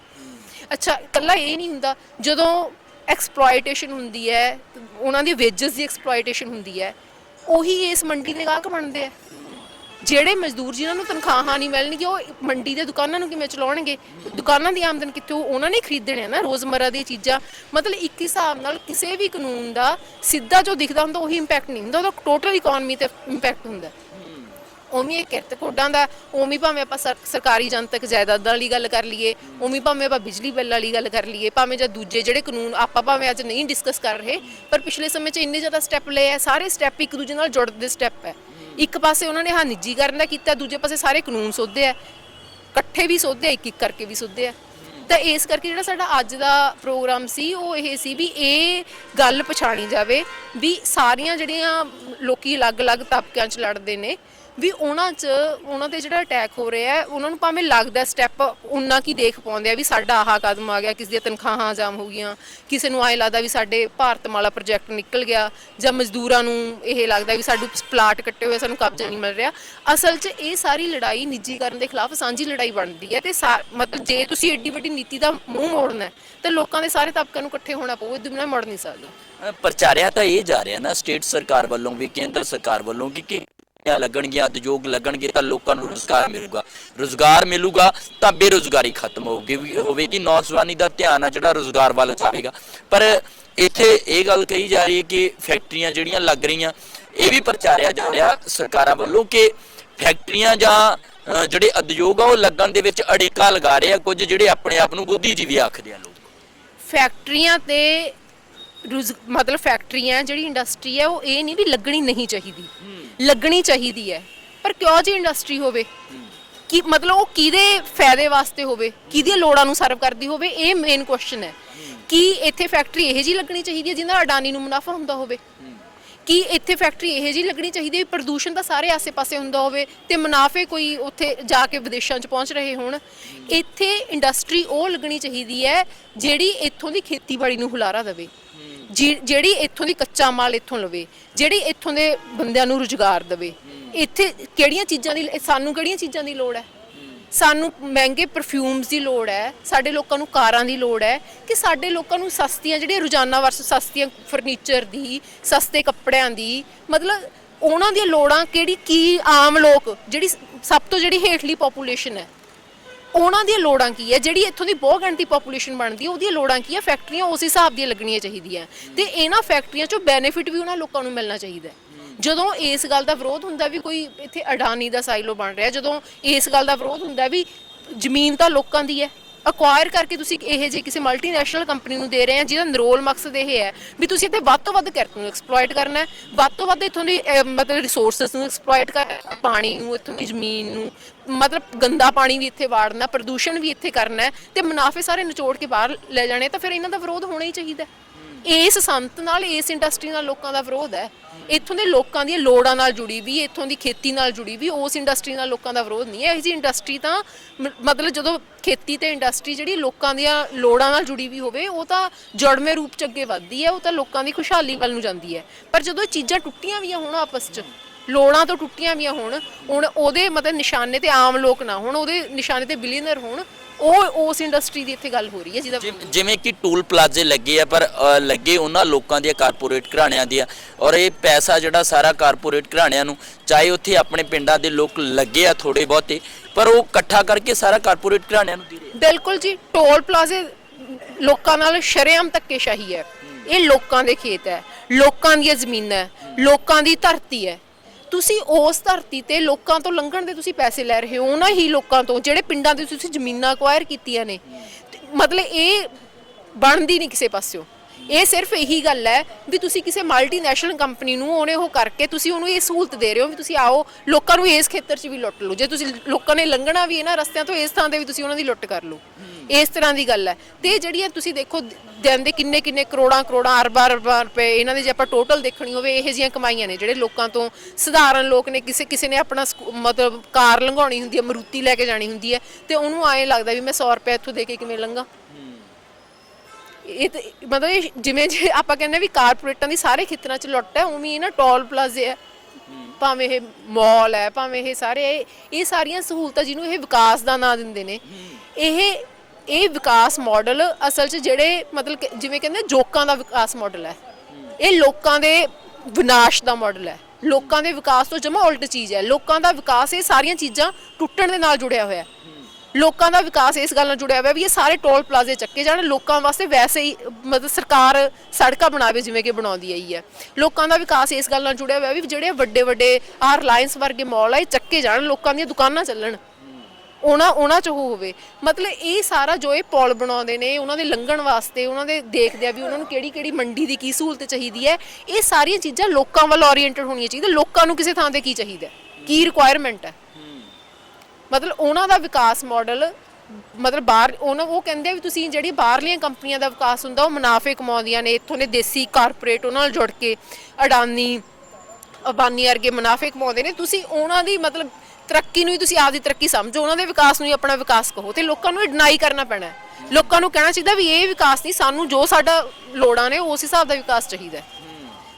ਅੱਛਾ, ਇਕੱਲਾ ਇਹ ਨਹੀਂ ਹੁੰਦਾ, ਜਦੋਂ ਐਕਸਪਲੋਇਟੇਸ਼ਨ ਹੁੰਦੀ ਹੈ, ਉਹਨਾਂ ਦੀ ਵੇਜਸ ਦੀ ਐਕਸਪਲੋਇਟੇਸ਼ਨ ਹੁੰਦੀ ਹੈ, ਉਹੀ ਇਸ ਮੰਡੀ ਦੇ ਗਾਹਕ ਬਣਦੇ ਆ। ਜਿਹੜੇ ਮਜ਼ਦੂਰ ਜਿਨ੍ਹਾਂ ਨੂੰ ਤਨਖਾਹਾਂ ਨਹੀਂ ਮਿਲਣਗੀਆਂ ਉਹ ਮੰਡੀ ਦੇ ਦੁਕਾਨਾਂ ਨੂੰ ਕਿਵੇਂ ਚਲਾਉਣਗੇ? ਦੁਕਾਨਾਂ ਦੀ ਆਮਦਨ ਕਿੱਥੋਂ ਉਹਨਾਂ ਨੇ ਖਰੀਦਣੇ ਆ ਨਾ ਰੋਜ਼ਮਰਰਾ ਦੀਆਂ ਚੀਜ਼ਾਂ। ਮਤਲਬ ਇੱਕ ਹਿਸਾਬ ਨਾਲ ਕਿਸੇ ਵੀ ਕਾਨੂੰਨ ਦਾ ਸਿੱਧਾ ਜੋ ਦਿਖਦਾ ਹੁੰਦਾ, ਉਹੀ ਇੰਪੈਕਟ ਨਹੀਂ ਹੁੰਦਾ, ਉਹਦਾ ਟੋਟਲ ਇਕਨੋਮੀ ਤੇ ਇੰਪੈਕਟ ਹੁੰਦਾ। ਉਵੇਂ ਕਿਰਤ ਕੋਡਾਂ ਦਾ, ਉਵੇਂ ਭਾਵੇਂ ਆਪਾਂ ਸਰਕਾਰੀ ਜਨਤਕ ਜਾਇਦਾਦਾਂ ਵਾਲੀ ਗੱਲ ਕਰ ਲਈਏ, ਉਵੇਂ ਭਾਵੇਂ ਆਪਾਂ ਬਿਜਲੀ ਬਿੱਲ ਵਾਲੀ ਗੱਲ ਕਰ ਲਈਏ, ਭਾਵੇਂ ਜਾਂ ਦੂਜੇ ਜਿਹੜੇ ਕਾਨੂੰਨ ਆਪਾਂ ਭਾਵੇਂ ਅੱਜ ਨਹੀਂ ਡਿਸਕਸ ਕਰ ਰਹੇ, ਪਰ ਪਿਛਲੇ ਸਮੇਂ 'ਚ ਇੰਨੇ ਜ਼ਿਆਦਾ ਸਟੈਪ ਲਏ ਆ, ਸਾਰੇ ਸਟੈਪ ਇੱਕ ਦੂਜੇ ਨਾਲ ਜੁੜਦੇ ਸਟੈਪ ਹੈ। ਇੱਕ ਪਾਸੇ ਉਹਨਾਂ ਨੇ ਹਾਂ ਨਿੱਜੀਕਰਨ ਦਾ ਕੀਤਾ, ਦੂਜੇ ਪਾਸੇ ਸਾਰੇ ਕਾਨੂੰਨ ਸੋਧੇ ਆ। ਇਕੱਠੇ ਵੀ ਸੋਧੇ ਆ ਇੱਕ ਇੱਕ ਕਰਕੇ ਵੀ ਸੋਧੇ ਆ। ਤਾਂ ਇਸ ਕਰਕੇ ਜਿਹੜਾ ਸਾਡਾ ਅੱਜ ਦਾ ਪ੍ਰੋਗਰਾਮ ਸੀ, ਉਹ ਇਹ ਸੀ ਵੀ ਇਹ ਗੱਲ ਪਛਾਣੀ ਜਾਵੇ ਵੀ ਸਾਰੀਆਂ ਜਿਹੜੀਆਂ ਲੋਕੀ ਅਲੱਗ-ਅਲੱਗ ਤਬਕਿਆਂ 'ਚ ਲੜਦੇ ਨੇ ਵੀ ਉਹਨਾਂ 'ਚ ਉਹਨਾਂ ਤੇ ਜਿਹੜਾ ਅਟੈਕ ਹੋ ਰਿਹਾ ਹੈ ਉਹਨਾਂ ਨੂੰ ਭਾਵੇਂ ਲੱਗਦਾ ਸਟੈਪ ਉਹਨਾਂ ਕੀ ਦੇਖ ਪਾਉਂਦੇ ਆ ਵੀ ਸਾਡਾ ਆਹ ਕਦਮ ਆ ਗਿਆ ਕਿਸੇ ਦੀਆਂ ਤਨਖਾਹਾਂ ਜਾਮ ਹੋ ਗਈਆਂ ਕਿਸੇ ਨੂੰ ਐ ਲੱਗਦਾ ਵੀ ਸਾਡੇ ਭਾਰਤਮਾਲਾ ਪ੍ਰੋਜੈਕਟ ਨਿਕਲ ਗਿਆ ਜਾਂ ਮਜ਼ਦੂਰਾਂ ਨੂੰ ਇਹ ਲੱਗਦਾ ਵੀ ਸਾਡੇ ਪਲਾਟ ਕੱਟੇ ਹੋਏ ਸਾਨੂੰ ਕਬਜ਼ਾ ਨਹੀਂ ਮਿਲ ਰਿਹਾ। ਅਸਲ 'ਚ ਇਹ ਸਾਰੀ ਲੜਾਈ ਨਿੱਜੀਕਰਨ ਦੇ ਖਿਲਾਫ ਸਾਂਝੀ ਲੜਾਈ ਬਣਦੀ ਹੈ ਤੇ ਮਤਲਬ ਜੇ ਤੁਸੀਂ ਏਡੀ ਵੱਡੀ ਨੀਤੀ ਦਾ ਮੂੰਹ ਮੋੜਨਾ ਹੈ, ਤਾਂ ਲੋਕਾਂ ਦੇ ਸਾਰੇ ਤਬਕਿਆਂ ਨੂੰ ਇਕੱਠੇ ਹੋਣਾ ਪਊ ਇਹ ਦੁਨੀਆ ਮੁੜ ਨਹੀਂ ਸਕਦਾ। ਪ੍ਰਚਾਰਿਆ ਤਾਂ ਇਹ ਜਾ ਰਿਹਾ ਨਾ ਸਟੇਟ ਸਰਕਾਰ ਵੱਲੋਂ ਵੀ ਕੇਂਦਰ ਸਰਕਾਰ ਵੱਲੋਂ ਕਿ ਲੱਗਣਗੀਆਂ ਉਦਯੋਗ ਲੱਗਣਗੇ ਤਾਂ ਲੋਕਾਂ ਨੂੰ ਰੋਜ਼ਗਾਰ ਮਿਲੂਗਾ। ਰੋਜ਼ਗਾਰ ਮਿਲੂਗਾ ਤਾਂ ਬੇਰੋਜ਼ਗਾਰੀ ਖਤਮ ਹੋਊਗੀ। ਵੀ ਹੋਵੇਗੀ ਨੌਜਵਾਨੀ ਦਾ ਧਿਆਨ ਆ ਜਿਹੜਾ ਰੋਜ਼ਗਾਰ ਵੱਲ ਜਾਵੇਗਾ। ਪਰ ਇੱਥੇ ਇਹ ਗੱਲ ਕਹੀ ਜਾ ਰਹੀ ਹੈ ਕਿ ਫੈਕਟਰੀਆਂ ਜਿਹੜੀਆਂ ਲੱਗ ਰਹੀਆਂ ਇਹ ਵੀ ਪ੍ਰਚਾਰਿਆ ਜਾ ਰਿਹਾ ਸਰਕਾਰਾਂ ਵੱਲੋਂ ਕਿ ਫੈਕਟਰੀਆਂ ਜਾਂ ਜਿਹੜੇ ਉਦਯੋਗ ਆ ਉਹ ਲੱਗਣ ਦੇ ਵਿੱਚ ਅੜੇਕਾ ਲਗਾ ਰਹੇ ਆ ਕੁਝ ਜਿਹੜੇ ਆਪਣੇ ਆਪ ਨੂੰ ਬੁੱਧੀਜੀਵੀ ਆਖਦੇ ਆ ਲੋਕ। ਫੈਕਟਰੀਆਂ ਤੇ ਮਤਲਬ ਫੈਕਟਰੀਆਂ ਜਿਹੜੀ ਇੰਡਸਟਰੀ ਹੈ ਉਹ ਇਹ ਨਹੀਂ ਵੀ ਲੱਗਣੀ ਨਹੀਂ ਚਾਹੀਦੀ। ਲੱਗਣੀ ਚਾਹੀਦੀ ਹੈ। ਪਰ ਕਿਉਂ ਜੀ ਇੰਡਸਟਰੀ ਹੋਵੇ? ਕਿ ਮਤਲਬ ਉਹ ਕਿਹਦੇ ਫਾਇਦੇ ਵਾਸਤੇ ਹੋਵੇ? ਕਿਹਦੀਆਂ ਲੋੜਾਂ ਨੂੰ ਸਰਵ ਕਰਦੀ ਹੋਵੇ? ਇਹ ਮੇਨ ਕੁਐਸਚਨ ਹੈ। ਕਿ ਇੱਥੇ ਫੈਕਟਰੀ ਇਹ ਜੀ ਲੱਗਣੀ ਚਾਹੀਦੀ ਹੈ ਜਿਹਦਾ ਅਡਾਨੀ ਨੂੰ ਮੁਨਾਫਾ ਹੁੰਦਾ ਹੋਵੇ? ਕਿ ਇੱਥੇ ਫੈਕਟਰੀ ਇਹ ਜੀ ਲੱਗਣੀ ਚਾਹੀਦੀ ਹੈ ਪ੍ਰਦੂਸ਼ਣ ਤਾਂ ਸਾਰੇ ਆਸੇ-ਪਾਸੇ ਹੁੰਦਾ ਹੋਵੇ ਤੇ ਮੁਨਾਫੇ ਕੋਈ ਉੱਥੇ ਜਾ ਕੇ ਵਿਦੇਸ਼ਾਂ 'ਚ ਪਹੁੰਚ ਰਹੇ ਹੋਣ? ਇੱਥੇ ਇੰਡਸਟਰੀ ਉਹ ਲੱਗਣੀ ਚਾਹੀਦੀ ਹੈ ਜਿਹੜੀ ਇੱਥੋਂ ਦੀ ਖੇਤੀਬਾੜੀ ਨੂੰ ਹੁਲਾਰਾ ਦੇਵੇ। ਜਿ- ਜਿਹੜੀ ਇੱਥੋਂ ਦੀ ਕੱਚਾ ਮਾਲ ਇੱਥੋਂ ਲਵੇ, ਜਿਹੜੀ ਇੱਥੋਂ ਦੇ ਬੰਦਿਆਂ ਨੂੰ ਰੁਜ਼ਗਾਰ ਦੇਵੇ, ਇੱਥੇ ਕਿਹੜੀਆਂ ਚੀਜ਼ਾਂ ਦੀ ਸਾਨੂੰ ਕਿਹੜੀਆਂ ਚੀਜ਼ਾਂ ਦੀ ਲੋੜ ਹੈ? ਸਾਨੂੰ ਮਹਿੰਗੇ ਪਰਫਿਊਮਸ ਦੀ ਲੋੜ ਹੈ, ਸਾਡੇ ਲੋਕਾਂ ਨੂੰ ਕਾਰਾਂ ਦੀ ਲੋੜ ਹੈ ਕਿ ਸਾਡੇ ਲੋਕਾਂ ਨੂੰ ਸਸਤੀਆਂ ਜਿਹੜੀਆਂ ਰੋਜ਼ਾਨਾ ਵਰਸ ਸਸਤੀਆਂ ਫਰਨੀਚਰ ਦੀ, ਸਸਤੇ ਕੱਪੜਿਆਂ ਦੀ, ਮਤਲਬ ਉਹਨਾਂ ਦੀਆਂ ਲੋੜਾਂ ਕਿਹੜੀ, ਕੀ ਆਮ ਲੋਕ, ਜਿਹੜੀ ਸਭ ਤੋਂ ਜਿਹੜੀ ਹੇਠਲੀ ਪੋਪੂਲੇਸ਼ਨ ਹੈ ਉਹਨਾਂ ਦੀਆਂ ਲੋੜਾਂ ਕੀ ਹੈ? ਜਿਹੜੀ ਇੱਥੋਂ ਦੀ ਬਹੁਤ ਗਿਣਤੀ ਪੋਪੂਲੇਸ਼ਨ ਬਣਦੀ ਹੈ, ਉਹਦੀਆਂ ਲੋੜਾਂ ਕੀ ਹੈ? ਫੈਕਟਰੀਆਂ ਉਸ ਹਿਸਾਬ ਦੀਆਂ ਲੱਗਣੀਆਂ ਚਾਹੀਦੀਆਂ। ਤੇ ਇਹਨਾਂ ਫੈਕਟਰੀਆਂ ਚੋਂ ਬੈਨੀਫਿਟ ਵੀ ਉਹਨਾਂ ਲੋਕਾਂ ਨੂੰ ਮਿਲਣਾ ਚਾਹੀਦਾ ਹੈ। ਜਦੋਂ ਇਸ ਗੱਲ ਦਾ ਵਿਰੋਧ ਹੁੰਦਾ ਵੀ ਕੋਈ ਇੱਥੇ ਅਡਾਨੀ ਦਾ ਸਾਈਲੋ ਬਣ ਰਿਹਾ, ਜਦੋਂ ਇਸ ਗੱਲ ਦਾ ਵਿਰੋਧ ਹੁੰਦਾ ਵੀ ਜ਼ਮੀਨ ਤਾਂ ਲੋਕਾਂ ਦੀ ਹੈ ਅਕਵਾਇਰ ਕਰਕੇ ਤੁਸੀਂ ਇਹ ਜੇ ਕਿਸੇ ਮਲਟੀਨੈਸ਼ਨਲ ਕੰਪਨੀ ਨੂੰ ਦੇ ਰਹੇ ਆ, ਜਿਹਦਾ ਨਿਰੋਲ ਮਕਸਦ ਇਹ ਹੈ ਵੀ ਤੁਸੀਂ ਇੱਥੇ ਵੱਧ ਤੋਂ ਵੱਧ ਕੈਰਟ ਨੂੰ ਐਕਸਪਲੋਇਟ ਕਰਨਾ ਹੈ, ਵੱਧ ਤੋਂ ਵੱਧ ਇੱਥੋਂ ਦੀ ਮਤਲਬ ਰਿਸੋਰਸਸ ਨੂੰ ਐਕਸਪਲੋਇਟ ਕਰ, ਪਾਣੀ ਨੂੰ, ਇੱਥੋਂ ਦੀ ਜ਼ਮੀਨ ਨੂੰ, ਮਤਲਬ ਗੰਦਾ ਪਾਣੀ ਵੀ ਇੱਥੇ ਵਾੜਨਾ, ਪ੍ਰਦੂਸ਼ਣ ਵੀ ਇੱਥੇ ਕਰਨਾ ਹੈ ਤੇ ਮੁਨਾਫੇ ਸਾਰੇ ਨਿਚੋੜ ਕੇ ਬਾਹਰ ਲੈ ਜਾਣੇ ਤਾਂ ਫਿਰ ਇਹਨਾਂ ਦਾ ਵਿਰੋਧ ਹੋਣਾ ਹੀ ਚਾਹੀਦਾ ਇਸ ਸੰਤ ਨਾਲ, ਇਸ ਇੰਡਸਟਰੀ ਨਾਲ ਲੋਕਾਂ ਦਾ ਵਿਰੋਧ ਹੈ। ਇੱਥੋਂ ਦੇ ਲੋਕਾਂ ਦੀਆਂ ਲੋੜਾਂ ਨਾਲ ਜੁੜੀ ਵੀ, ਇੱਥੋਂ ਦੀ ਖੇਤੀ ਨਾਲ ਜੁੜੀ ਵੀ, ਉਸ ਇੰਡਸਟਰੀ ਨਾਲ ਲੋਕਾਂ ਦਾ ਵਿਰੋਧ ਨਹੀਂ ਹੈ। ਇਹ ਜੀ ਇੰਡਸਟਰੀ ਤਾਂ ਮ- ਮਤਲਬ ਜਦੋਂ ਖੇਤੀ ਤੇ ਇੰਡਸਟਰੀ ਜਿਹੜੀ ਲੋਕਾਂ ਦੀਆਂ ਲੋੜਾਂ ਨਾਲ ਜੁੜੀ ਵੀ ਹੋਵੇ, ਉਹ ਤਾਂ ਜੜਮੇ ਰੂਪ ਚ ਅੱਗੇ ਵੱਧਦੀ ਹੈ, ਉਹ ਤਾਂ ਲੋਕਾਂ ਦੀ ਖੁਸ਼ਹਾਲੀ ਵੱਲ ਨੂੰ ਜਾਂਦੀ ਹੈ। ਪਰ ਜਦੋਂ ਇਹ ਚੀਜ਼ਾਂ ਟੁੱਟੀਆਂ ਵੀ ਹੋਣ ਆਪਸ ਚ, ਲੋੜਾਂ ਤੋਂ ਟੁੱਟੀਆਂ ਵੀ ਹੋਣ, ਹੁਣ ਉਹਦੇ ਮਤਲਬ ਨਿਸ਼ਾਨੇ ਤੇ ਆਮ ਲੋਕ ਨਾ ਹੋਣ, ਉਹਦੇ ਨਿਸ਼ਾਨੇ ਤੇ ਬਿਲੀਅਨਰ ਹੋਣ ਉਹ ਉਸ ਇੰਡਸਟਰੀ ਦੀ ਇੱਥੇ ਗੱਲ ਹੋ ਰਹੀ ਹੈ ਜਿਹਦਾ ਜਿਵੇਂ ਕਿ ਟੂਲ ਪਲਾਜ਼ੇ ਲੱਗੇ ਆ ਪਰ ਅ, ਲੱਗੇ ਉਹਨਾਂ ਲੋਕਾਂ ਦੀਆਂ ਕਾਰਪੋਰੇਟ ਘਰਾਣਿਆਂ ਦੀਆਂ। ਔਰ ਇਹ ਪੈਸਾ ਜਿਹੜਾ ਸਾਰਾ ਕਾਰਪੋਰੇਟ ਘਰਾਣਿਆਂ ਨੂੰ ਚਾਹੇ ਉੱਥੇ ਆਪਣੇ ਪਿੰਡਾਂ ਦੇ ਲੋਕ ਲੱਗੇ ਆ ਥੋੜੇ ਬਹੁਤੇ ਪਰ ਉਹ ਇਕੱਠਾ ਕਰਕੇ ਸਾਰਾ ਕਾਰਪੋਰੇਟ ਘਰਾਣਿਆਂ ਨੂੰ ਦੇ ਰਹੇ ਆ। ਬਿਲਕੁਲ ਜੀ ਟੋਲ ਪਲਾਜ਼ੇ ਲੋਕਾਂ ਨਾਲ ਸ਼ਰੇਆਮ ਧੱਕੇਸ਼ਾਹੀ ਹੈ। ਇਹ ਲੋਕਾਂ ਦੇ ਖੇਤ ਹੈ ਲੋਕਾਂ ਦੀਆਂ ਜ਼ਮੀਨਾਂ ਹੈ ਲੋਕਾਂ ਦੀ ਧਰਤੀ ਹੈ। ਤੁਸੀਂ ਉਸ ਧਰਤੀ ਤੇ ਲੋਕਾਂ ਤੋਂ ਲੰਘਣ ਦੇ ਤੁਸੀਂ ਪੈਸੇ ਲੈ ਰਹੇ ਹੋ, ਉਹਨਾਂ ਹੀ ਲੋਕਾਂ ਤੋਂ, ਜਿਹੜੇ ਪਿੰਡਾਂ ਦੇ ਤੁਸੀਂ ਜ਼ਮੀਨਾਂ ਅਕਵਾਇਰ ਕੀਤੀਆਂ ਨੇ। ਤੇ ਮਤਲਬ ਇਹ ਬਣਦੀ ਨਹੀਂ ਕਿਸੇ ਪਾਸਿਓ। ਇਹ ਸਿਰਫ ਇਹੀ ਗੱਲ ਹੈ ਵੀ ਤੁਸੀਂ ਕਿਸੇ ਮਲਟੀਨੈਸ਼ਨਲ ਕੰਪਨੀ ਨੂੰ ਉਹਨੇ ਉਹ ਕਰਕੇ ਤੁਸੀਂ ਉਹਨੂੰ ਇਹ ਸਹੂਲਤ ਦੇ ਰਹੇ ਹੋ ਵੀ ਤੁਸੀਂ ਆਓ ਲੋਕਾਂ ਨੂੰ ਇਸ ਖੇਤਰ 'ਚ ਵੀ ਲੁੱਟ ਲਓ। ਜੇ ਤੁਸੀਂ ਲੋਕਾਂ ਨੇ ਲੰਘਣਾ ਵੀ ਇਹਨਾਂ ਰਸਤਿਆਂ ਤੋਂ ਇਸ ਥਾਂ ਤੇ ਵੀ ਤੁਸੀਂ ਉਹਨਾਂ ਦੀ ਲੁੱਟ ਕਰ ਲਓ। ਇਸ ਤਰ੍ਹਾਂ ਦੀ ਗੱਲ ਹੈ। ਤੇ ਜਿਹੜੀਆਂ ਤੁਸੀਂ ਦੇਖੋ ਦਿਨ ਦੇ ਕਿੰਨੇ ਕਿੰਨੇ ਕਰੋੜਾਂ ਕਰੋੜਾਂ ਅਰਬਾਂ ਅਰਬਾਂ ਰੁਪਏ ਇਹਨਾਂ ਦੇ ਜੇ ਆਪਾਂ ਟੋਟਲ ਦੇਖਣੀ ਹੋਵੇ ਇਹੋ ਜਿਹੀਆਂ ਕਮਾਈਆਂ ਨੇ ਜਿਹੜੇ ਲੋਕਾਂ ਤੋਂ ਸਧਾਰਨ ਲੋਕ ਨੇ। ਕਿਸੇ ਕਿਸੇ ਨੇ ਆਪਣਾ ਮਤਲਬ ਕਾਰ ਲੰਘਾਉਣੀ ਹੁੰਦੀ ਹੈ ਮਰੂਤੀ ਲੈ ਕੇ ਜਾਣੀ ਹੁੰਦੀ ਹੈ ਤੇ ਉਹਨੂੰ ਐਂ ਲੱਗਦਾ ਵੀ ਮੈਂ 100 ਰੁਪਏ ਇੱਥੋਂ ਦੇ ਕੇ ਕਿਵੇਂ ਲੰਘਾਂ? ਇਹ ਤੇ ਮਤਲਬ ਇਹ ਜਿਵੇਂ ਜੇ ਆਪਾਂ ਕਹਿੰਦੇ ਵੀ ਕਾਰਪੋਰੇਟਾਂ ਦੀ ਸਾਰੇ ਖੇਤਰਾਂ 'ਚ ਲੁੱਟ ਹੈ, ਉਵੇਂ ਹੀ ਨਾ ਟੋਲ ਪਲਾਜ਼ੇ ਹੈ। ਭਾਵੇਂ ਇਹ ਮਾਲ ਹੈ, ਭਾਵੇਂ ਇਹ ਸਾਰੇ, ਇਹ- ਸਾਰੀਆਂ ਸਹੂਲਤਾਂ ਜਿਹਨੂੰ ਇਹ ਵਿਕਾਸ ਦਾ ਨਾਂ ਦਿੰਦੇ ਨੇ। ਇਹ ਇਹ ਵਿਕਾਸ ਮਾਡਲ ਅਸਲ 'ਚ ਜਿਹੜੇ ਮਤਲਬ ਕਿ ਜਿਵੇਂ ਕਹਿੰਦੇ ਜੋਕਾਂ ਦਾ ਵਿਕਾਸ ਮਾਡਲ ਹੈ। ਇਹ ਲੋਕਾਂ ਦੇ ਵਿਨਾਸ਼ ਦਾ ਮਾਡਲ ਹੈ। ਲੋਕਾਂ ਦੇ ਵਿਕਾਸ ਤੋਂ ਜਮਾ ਉਲਟ ਚੀਜ਼ ਹੈ। ਲੋਕਾਂ ਦਾ ਵਿਕਾਸ ਇਹ ਸਾਰੀਆਂ ਚੀਜ਼ਾਂ ਟੁੱਟਣ ਦੇ ਨਾਲ ਜੁੜਿਆ ਹੋਇਆ ਹੈ। ਲੋਕਾਂ ਦਾ ਵਿਕਾਸ ਇਸ ਗੱਲ ਨਾਲ ਜੁੜਿਆ ਹੋਇਆ ਵੀ ਇਹ ਸਾਰੇ ਟੋਲ ਪਲਾਜ਼ੇ ਚੱਕੇ ਜਾਣ, ਲੋਕਾਂ ਵਾਸਤੇ ਵੈਸੇ ਹੀ, ਮਤਲਬ ਸਰਕਾਰ ਸੜਕਾਂ ਬਣਾਵੇ ਜਿਵੇਂ ਕਿ ਬਣਾਉਂਦੀ ਆਈ ਹੈ। ਲੋਕਾਂ ਦਾ ਵਿਕਾਸ ਇਸ ਗੱਲ ਨਾਲ ਜੁੜਿਆ ਹੋਇਆ ਵੀ ਜਿਹੜੇ ਵੱਡੇ ਵੱਡੇ ਆ ਰਿਲਾਇੰਸ ਵਰਗੇ ਮਾਲ ਆ, ਇਹ ਚੱਕੇ ਜਾਣ, ਲੋਕਾਂ ਦੀਆਂ ਦੁਕਾਨਾਂ ਚੱਲਣ। ਉਹਨਾਂ ਉਹਨਾਂ ਚ ਉਹ ਹੋਵੇ। ਮਤਲਬ ਇਹ ਸਾਰਾ ਜੋ ਇਹ ਪੁਲ ਬਣਾਉਂਦੇ ਨੇ, ਉਹਨਾਂ ਦੇ ਲੰਘਣ ਵਾਸਤੇ, ਉਹਨਾਂ ਦੇ ਦੇਖਦੇ ਆ ਵੀ ਉਹਨਾਂ ਨੂੰ ਕਿਹੜੀ ਕਿਹੜੀ ਮੰਡੀ ਦੀ ਕੀ ਸਹੂਲਤ ਚਾਹੀਦੀ ਹੈ, ਇਹ ਸਾਰੀਆਂ ਚੀਜ਼ਾਂ ਲੋਕਾਂ ਵੱਲ ਓਰੀਐਂਟਡ ਹੋਣੀਆਂ ਚਾਹੀਦੀਆਂ। ਲੋਕਾਂ ਨੂੰ ਕਿਸੇ ਥਾਂ ਤੇ ਕੀ ਚਾਹੀਦਾ? ਕੀ ਰਿਕੁਆਇਰਮੈਂਟ ਹੈ? ਮਤਲਬ ਉਹਨਾਂ ਦਾ ਵਿਕਾਸ ਮਾਡਲ ਮਤਲਬ ਬਾਹਰ, ਉਹਨਾਂ, ਉਹ ਕਹਿੰਦੇ ਆ ਵੀ ਤੁਸੀਂ ਜਿਹੜੀ ਬਾਹਰਲੀਆਂ ਕੰਪਨੀਆਂ ਦਾ ਵਿਕਾਸ ਹੁੰਦਾ, ਉਹ ਮੁਨਾਫੇ ਕਮਾਉਂਦੀਆਂ ਨੇ, ਇੱਥੋਂ ਦੇ ਦੇਸੀ ਕਾਰਪੋਰੇਟ ਉਹਨਾਂ ਨਾਲ ਜੁੜ ਕੇ ਅਡਾਨੀ, ਅਬਾਨੀ ਵਰਗੇ ਮੁਨਾਫੇ ਕਮਾਉਂਦੇ ਨੇ, ਤੁਸੀਂ ਉਹਨਾਂ ਦੀ ਮਤਲਬ ਤਰੱਕੀ ਨੂੰ ਹੀ ਤੁਸੀਂ ਆਪਦੀ ਤਰੱਕੀ ਸਮਝੋ, ਉਹਨਾਂ ਦੇ ਵਿਕਾਸ ਨੂੰ ਹੀ ਆਪਣਾ ਵਿਕਾਸ ਕਹੋ ਤੇ ਲੋਕਾਂ ਨੂੰ ਇਹ ਡਿਨਾਈ ਕਰਨਾ ਪੈਣਾ ਹੈ। ਲੋਕਾਂ ਨੂੰ ਕਹਿਣਾ ਚਾਹੀਦਾ ਵੀ ਇਹ ਵਿਕਾਸ ਨਹੀਂ, ਸਾਨੂੰ ਜੋ ਸਾਡਾ ਲੋੜਾਂ ਨੇ, ਉਸ ਹਿਸਾਬ ਦਾ ਵਿਕਾਸ ਚਾਹੀਦਾ ਹੈ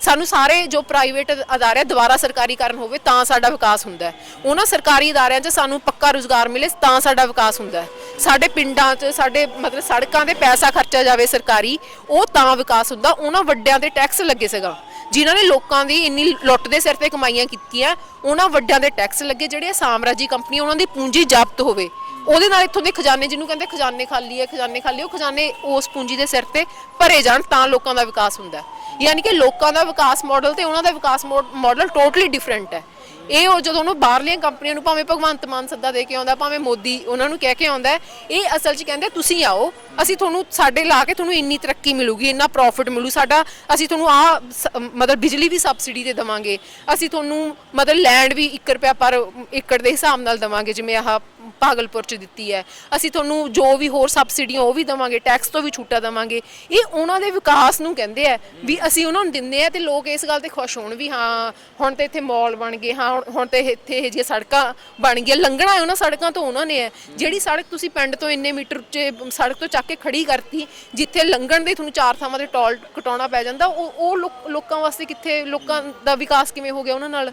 ਸਾਨੂੰ ਸਾਰੇ ਜੋ ਪ੍ਰਾਈਵੇਟ ਅਦਾਰੇ ਦੁਬਾਰਾ ਸਰਕਾਰੀਕਰਨ ਹੋਵੇ, ਤਾਂ ਸਾਡਾ ਵਿਕਾਸ ਹੁੰਦਾ ਹੈ। ਉਹਨਾਂ ਸਰਕਾਰੀ ਅਦਾਰਿਆਂ 'ਚ ਸਾਨੂੰ ਪੱਕਾ ਰੁਜ਼ਗਾਰ ਮਿਲੇ, ਤਾਂ ਸਾਡਾ ਵਿਕਾਸ ਹੁੰਦਾ ਹੈ। ਸਾਡੇ ਪਿੰਡਾਂ 'ਚ, ਸਾਡੇ ਮਤਲਬ ਸੜਕਾਂ ਤੇ ਪੈਸਾ ਖਰਚਿਆ ਜਾਵੇ ਸਰਕਾਰੀ, ਉਹ ਤਾਂ ਵਿਕਾਸ ਹੁੰਦਾ। ਉਹਨਾਂ ਵੱਡਿਆਂ ਦੇ ਟੈਕਸ ਲੱਗੇ ਸੀਗਾ। ਜਿਨ੍ਹਾਂ ਨੇ ਲੋਕਾਂ ਦੀ ਇੰਨੀ ਲੁੱਟ ਦੇ ਸਿਰ ਤੇ ਕਮਾਈਆਂ ਕੀਤੀਆਂ, ਉਹਨਾਂ ਵੱਡਿਆਂ ਦੇ ਟੈਕਸ ਲੱਗੇ। ਜਿਹੜੇ ਸਾਮਰਾਜੀ ਕੰਪਨੀ ਉਹਨਾਂ ਦੀ ਪੂੰਜੀ ਜ਼ਬਤ ਹੋਵੇ। ਉਹਦੇ ਨਾਲ ਇੱਥੋਂ ਦੇ ਖਜ਼ਾਨੇ, ਜਿਹਨੂੰ ਕਹਿੰਦੇ ਖਜ਼ਾਨੇ ਖਾਲੀ ਹੈ, ਖਜ਼ਾਨੇ ਖਾਲੀ, ਉਹ ਖਜ਼ਾਨੇ ਉਸ ਪੂੰਜੀ ਦੇ ਸਿਰ ਤੇ ਭਰੇ ਜਾਣ, ਤਾਂ ਲੋਕਾਂ ਦਾ ਵਿਕਾਸ ਹੁੰਦਾ ਯਾਨੀ ਕਿ ਲੋਕਾਂ ਦਾ ਵਿਕਾਸ ਮਾਡਲ ਤੇ ਉਹਨਾਂ ਦਾ ਵਿਕਾਸ ਮਾਡਲ ਟੋਟਲੀ ਡਿਫਰੈਂਟ ਹੈ। ਇਹ ਉਹ ਜਦੋਂ ਉਹਨੂੰ ਬਾਹਰਲੀਆਂ ਕੰਪਨੀਆਂ ਨੂੰ ਭਾਵੇਂ ਭਗਵੰਤ ਮਾਨ ਸੱਦਾ ਦੇ ਕੇ ਆਉਂਦਾ, ਭਾਵੇਂ ਮੋਦੀ ਉਹਨਾਂ ਨੂੰ ਕਹਿ ਕੇ ਆਉਂਦਾ, ਇਹ ਅਸਲ 'ਚ ਕਹਿੰਦੇ, ਤੁਸੀਂ ਆਓ ਅਸੀਂ ਤੁਹਾਨੂੰ ਸਾਡੇ ਲਾ ਕੇ ਤੁਹਾਨੂੰ ਇੰਨੀ ਤਰੱਕੀ ਮਿਲੂਗੀ, ਇੰਨਾ ਪ੍ਰੋਫਿਟ ਮਿਲੂ, ਸਾਡਾ, ਅਸੀਂ ਤੁਹਾਨੂੰ ਆ ਮਤਲਬ ਬਿਜਲੀ ਵੀ ਸਬਸਿਡੀ ਤੇ ਦਵਾਂਗੇ, ਅਸੀਂ ਤੁਹਾਨੂੰ ਮਤਲਬ ਲੈਂਡ ਵੀ 1 ਰੁਪਿਆ ਪਰ ਏਕੜ ਦੇ ਹਿਸਾਬ ਨਾਲ ਦਵਾਂਗੇ, ਜਿਵੇਂ ਆਹ ਭਾਗਲਪੁਰ ਚ ਦਿੱਤੀ ਹੈ। ਅਸੀਂ ਤੁਹਾਨੂੰ ਜੋ ਵੀ ਹੋਰ ਸਬਸਿਡੀਆਂ ਉਹ ਵੀ ਦਵਾਂਗੇ ਟੈਕਸ ਤੋਂ ਵੀ ਛੂਟਾ ਦਵਾਂਗੇ। ਇਹ ਉਹਨਾਂ ਦੇ ਵਿਕਾਸ ਨੂੰ ਕਹਿੰਦੇ ਆ ਵੀ ਅਸੀਂ ਉਹਨਾਂ ਨੂੰ ਦਿੰਦੇ ਆ ਤੇ ਲੋਕ ਇਸ ਗੱਲ ਤੇ ਖੁਸ਼ ਹੋਣ ਵੀ ਹਾਂ, ਹੁਣ ਤੇ ਇੱਥੇ ਮਾਲ ਬਣ ਗਏ, ਹਾਂ, ਹੁਣ- ਹੁਣ ਤੇ ਇੱਥੇ ਇਹ ਜਿਹੀਆਂ ਸੜਕਾਂ ਬਣ ਗਈਆਂ, ਲੰਘਣਾ ਹੈ ਉਹਨਾਂ ਸੜਕਾਂ ਤੋਂ ਉਹਨਾਂ ਨੇ ਹੈ। ਜਿਹੜੀ ਸੜਕ ਤੁਸੀਂ ਪਿੰਡ ਤੋਂ ਇੰਨੇ ਮੀਟਰ ਉੱਚੇ, ਸੜਕ ਤੋਂ ਚੱਕ ਕੇ ਖੜੀ ਕਰਤੀ ਜਿੱਥੇ ਲੰਘਣ ਦੇ ਤੁਹਾਨੂੰ ਚਾਰ ਥਾਵਾਂ ਤੇ ਟੋਲ ਕਟਾਉਣਾ ਪੈ ਜਾਂਦਾ ਉਹ ਉਹ ਲੋਕ- ਵਾਸਤੇ ਕਿੱਥੇ ਲੋਕਾਂ ਦਾ ਵਿਕਾਸ ਕਿਵੇਂ ਹੋ ਗਿਆ ਉਹਨਾਂ ਨਾਲ?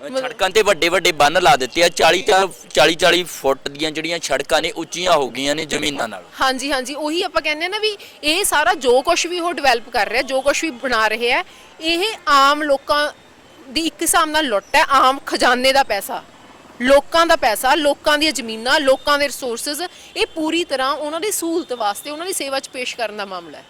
ਸੜਕਾਂ ਤੇ ਵੱਡੇ ਵੱਡੇ ਬੰਨ ਲਾ ਦਿੱਤੇ ਆ 40 40 40 ਫੁੱਟ ਦੀਆਂ ਜਿਹੜੀਆਂ ਸੜਕਾਂ ਨੇ ਉੱਚੀਆਂ ਹੋ ਗਈਆਂ ਨੇ ਜ਼ਮੀਨਾਂ ਨਾਲ। ਹਾਂਜੀ ਹਾਂਜੀ ਉਹੀ ਆਪਾਂ ਕਹਿੰਦੇ ਆ ਨਾ ਵੀ ਇਹ ਸਾਰਾ ਜੋ ਕੁਝ ਵੀ ਉਹ ਡਿਵੈਲਪ ਕਰ ਰਿਹਾ ਜੋ ਕੁਝ ਵੀ ਬਣਾ ਰਹੇ ਇਹ ਆਮ ਲੋਕਾਂ ਦੀ ਇੱਕ ਹਿਸਾਬ ਨਾਲ ਲੁੱਟ ਹੈ ਆਮ ਖਜ਼ਾਨੇ ਦਾ ਪੈਸਾ। ਲੋਕਾਂ ਦਾ ਪੈਸਾ ਲੋਕਾਂ ਦੀਆਂ ਜ਼ਮੀਨਾਂ ਲੋਕਾਂ ਦੇ ਰਿਸੋਰਸਸ ਇਹ ਪੂਰੀ ਤਰ੍ਹਾਂ ਉਹਨਾਂ ਦੀ ਸਹੂਲਤ ਵਾਸਤੇ ਉਹਨਾਂ ਦੀ ਸੇਵਾ 'ਚ ਪੇਸ਼ ਕਰਨ ਦਾ ਮਾਮਲਾ ਹੈ।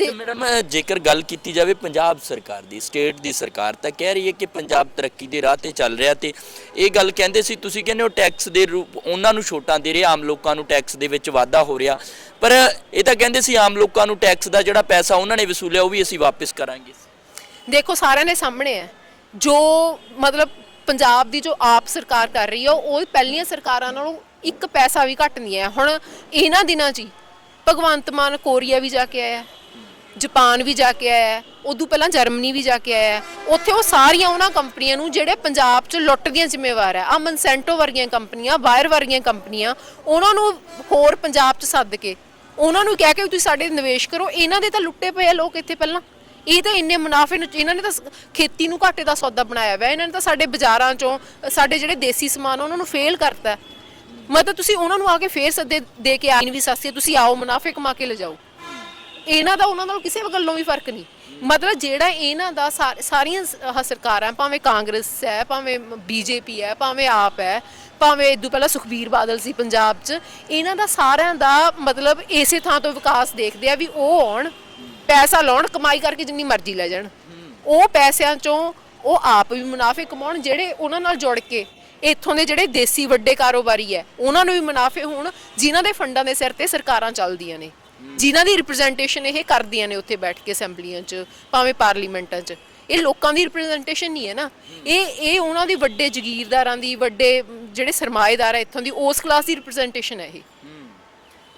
ਤੇ ਮੈਡਮ ਜੇਕਰ ਗੱਲ ਕੀਤੀ ਜਾਵੇ ਪੰਜਾਬ ਸਰਕਾਰ ਦੀ ਸਟੇਟ ਦੀ ਸਰਕਾਰ ਤਾਂ ਕਹਿ ਰਹੀ ਹੈ ਕਿ ਪੰਜਾਬ ਤਰੱਕੀ ਦੇ ਰਾਹ ਤੇ ਚੱਲ ਰਿਹਾ ਤੇ ਇਹ ਗੱਲ ਕਹਿੰਦੇ ਸੀ ਤੁਸੀਂ ਕਹਿੰਦੇ ਹੋ ਟੈਕਸ ਦੇ ਰੂਪ ਉਹਨਾਂ ਨੂੰ ਛੋਟਾਂ ਦੇ ਰਹੇ ਆਮ ਲੋਕਾਂ ਨੂੰ ਟੈਕਸ ਦੇ ਵਿੱਚ ਵਾਧਾ ਹੋ ਰਿਹਾ। ਪਰ ਇਹ ਤਾਂ ਕਹਿੰਦੇ ਸੀ ਆਮ ਲੋਕਾਂ ਨੂੰ ਟੈਕਸ ਦਾ ਜਿਹੜਾ ਪੈਸਾ ਉਹਨਾਂ ਨੇ ਵਸੂਲਿਆ ਉਹ ਵੀ ਅਸੀਂ ਵਾਪਸ ਕਰਾਂਗੇ। ਦੇਖੋ ਸਾਰਿਆਂ ਦੇ ਸਾਹਮਣੇ ਹੈ। ਜੋ ਮਤਲਬ ਪੰਜਾਬ ਦੀ ਜੋ ਆਪ ਸਰਕਾਰ ਕਰ ਰਹੀ ਹੈ ਉਹ ਪਹਿਲੀਆਂ ਸਰਕਾਰਾਂ ਨਾਲੋਂ ਇੱਕ ਪੈਸਾ ਵੀ ਘੱਟ ਨਹੀਂ ਹੈ ਹੁਣ ਇਹਨਾਂ ਦਿਨਾਂ 'ਚ ਹੀ ਭਗਵੰਤ ਮਾਨ ਕੋਰੀਆ ਵੀ ਜਾ ਕੇ ਆਇਆ ਹੈ, ਜਾਪਾਨ ਵੀ ਜਾ ਕੇ ਆਇਆ ਉਦੋਂ ਪਹਿਲਾਂ ਜਰਮਨੀ ਵੀ ਜਾ ਕੇ ਆਇਆ। ਉੱਥੇ ਉਹ ਸਾਰੀਆਂ ਉਹਨਾਂ ਕੰਪਨੀਆਂ ਨੂੰ ਜਿਹੜੇ ਪੰਜਾਬ 'ਚ ਲੁੱਟ ਦੀਆਂ ਜ਼ਿੰਮੇਵਾਰ ਹੈ ਆ ਮਨਸੈਂਟੋ ਵਰਗੀਆਂ ਕੰਪਨੀਆਂ ਬਾਇਰ ਵਰਗੀਆਂ ਕੰਪਨੀਆਂ ਉਹਨਾਂ ਨੂੰ ਹੋਰ ਪੰਜਾਬ 'ਚ ਸੱਦ ਕੇ ਉਹਨਾਂ ਨੂੰ ਕਹਿ ਕੇ ਤੁਸੀਂ ਸਾਡੇ ਨਿਵੇਸ਼ ਕਰੋ। ਇਹਨਾਂ ਦੇ ਤਾਂ ਲੁੱਟੇ ਪਏ ਆ ਲੋਕ ਇੱਥੇ ਪਹਿਲਾਂ। ਇਹ ਤਾਂ ਇੰਨੇ ਮੁਨਾਫੇ ਨੂੰ ਇਹਨਾਂ ਨੇ ਤਾਂ ਸ- ਖੇਤੀ ਨੂੰ ਘਾਟੇ ਦਾ ਸੌਦਾ ਬਣਾਇਆ ਹੋਇਆ। ਇਹਨਾਂ ਨੇ ਤਾਂ ਸਾਡੇ ਬਾਜ਼ਾਰਾਂ ਚੋਂ ਸਾਡੇ ਜਿਹੜੇ ਦੇਸੀ ਸਮਾਨ ਆ, ਉਹਨਾਂ ਨੂੰ ਫੇਲ ਕਰਤਾ। ਮਤਲਬ ਤੁਸੀਂ ਉਹਨਾਂ ਨੂੰ ਆ ਕੇ ਫੇਰ ਸੱਦੇ ਦੇ ਕੇ ਆਈਨ ਵੀ ਸਸਤੀ ਤੁਸੀਂ ਆਓ ਮੁਨਾਫੇ ਕਮਾ ਕੇ ਲਿਜਾਓ। ਇਹਨਾਂ ਦਾ ਉਹਨਾਂ ਨਾਲ ਕਿਸੇ ਗੱਲੋਂ ਵੀ ਫ਼ਰਕ ਨਹੀਂ। ਮਤਲਬ ਜਿਹੜਾ ਇਹਨਾਂ ਦਾ ਸਾ- ਸਾਰੀਆਂ ਸ- ਆਹ ਸਰਕਾਰਾਂ ਭਾਵੇਂ ਕਾਂਗਰਸ ਹੈ ਭਾਵੇਂ ਬੀਜੇਪੀ ਹੈ ਭਾਵੇਂ ਆਪ ਹੈ ਭਾਵੇਂ ਇਦੋਂ ਪਹਿਲਾਂ ਸੁਖਬੀਰ ਬਾਦਲ ਸੀ ਪੰਜਾਬ 'ਚ ਇਹਨਾਂ ਦਾ ਸਾਰਿਆਂ ਦਾ ਮਤਲਬ ਇਸੇ ਥਾਂ ਤੋਂ ਵਿਕਾਸ ਦੇਖਦੇ ਆ ਵੀ ਉਹ ਆਉਣ। ਪੈਸਾ ਲਾਉਣ, ਕਮਾਈ ਕਰਕੇ ਜਿੰਨੀ ਮਰਜ਼ੀ ਲੈ ਜਾਣ। ਉਹ ਪੈਸਿਆਂ ਚੋਂ ਉਹ ਆਪ ਵੀ ਮੁਨਾਫੇ ਕਮਾਉਣ, ਜਿਹੜੇ ਉਹਨਾਂ ਨਾਲ ਜੁੜ ਕੇ, ਇੱਥੋਂ ਦੇ ਜਿਹੜੇ ਦੇਸੀ ਵੱਡੇ ਕਾਰੋਬਾਰੀ ਹੈ, ਉਹਨਾਂ ਨੂੰ ਵੀ ਮੁਨਾਫੇ ਹੋਣ, ਜਿਨ੍ਹਾਂ ਦੇ ਫੰਡਾਂ ਦੇ ਸਿਰ ਤੇ ਸਰਕਾਰਾਂ ਚੱਲਦੀਆਂ ਨੇ। ਜਿਨ੍ਹਾਂ ਦੀ ਰਿਪਰੈਜ਼ੈਂਟੇਸ਼ਨ ਇਹ ਕਰਦੀਆਂ ਨੇ ਉੱਥੇ ਬੈਠ ਕੇ ਅਸੈਂਬਲੀਆਂ 'ਚ, ਭਾਵੇਂ ਪਾਰਲੀਮੈਂਟਾਂ 'ਚ। ਇਹ ਲੋਕਾਂ ਦੀ ਰਿਪਰੈਜ਼ੈਂਟੇਸ਼ਨ ਨਹੀਂ ਹੈ ਨਾ। ਇਹ ਇਹ ਉਹਨਾਂ ਦੇ ਵੱਡੇ ਜ਼ਗੀਰਦਾਰਾਂ ਦੀ, ਵੱਡੇ ਜਿਹੜੇ ਸਰਮਾਏਦਾਰ ਹੈ ਇੱਥੋਂ ਦੀ, ਉਸ ਕਲਾਸ ਦੀ ਰਿਪਰੈਜ਼ੈਂਟੇਸ਼ਨ ਹੈ ਇਹ।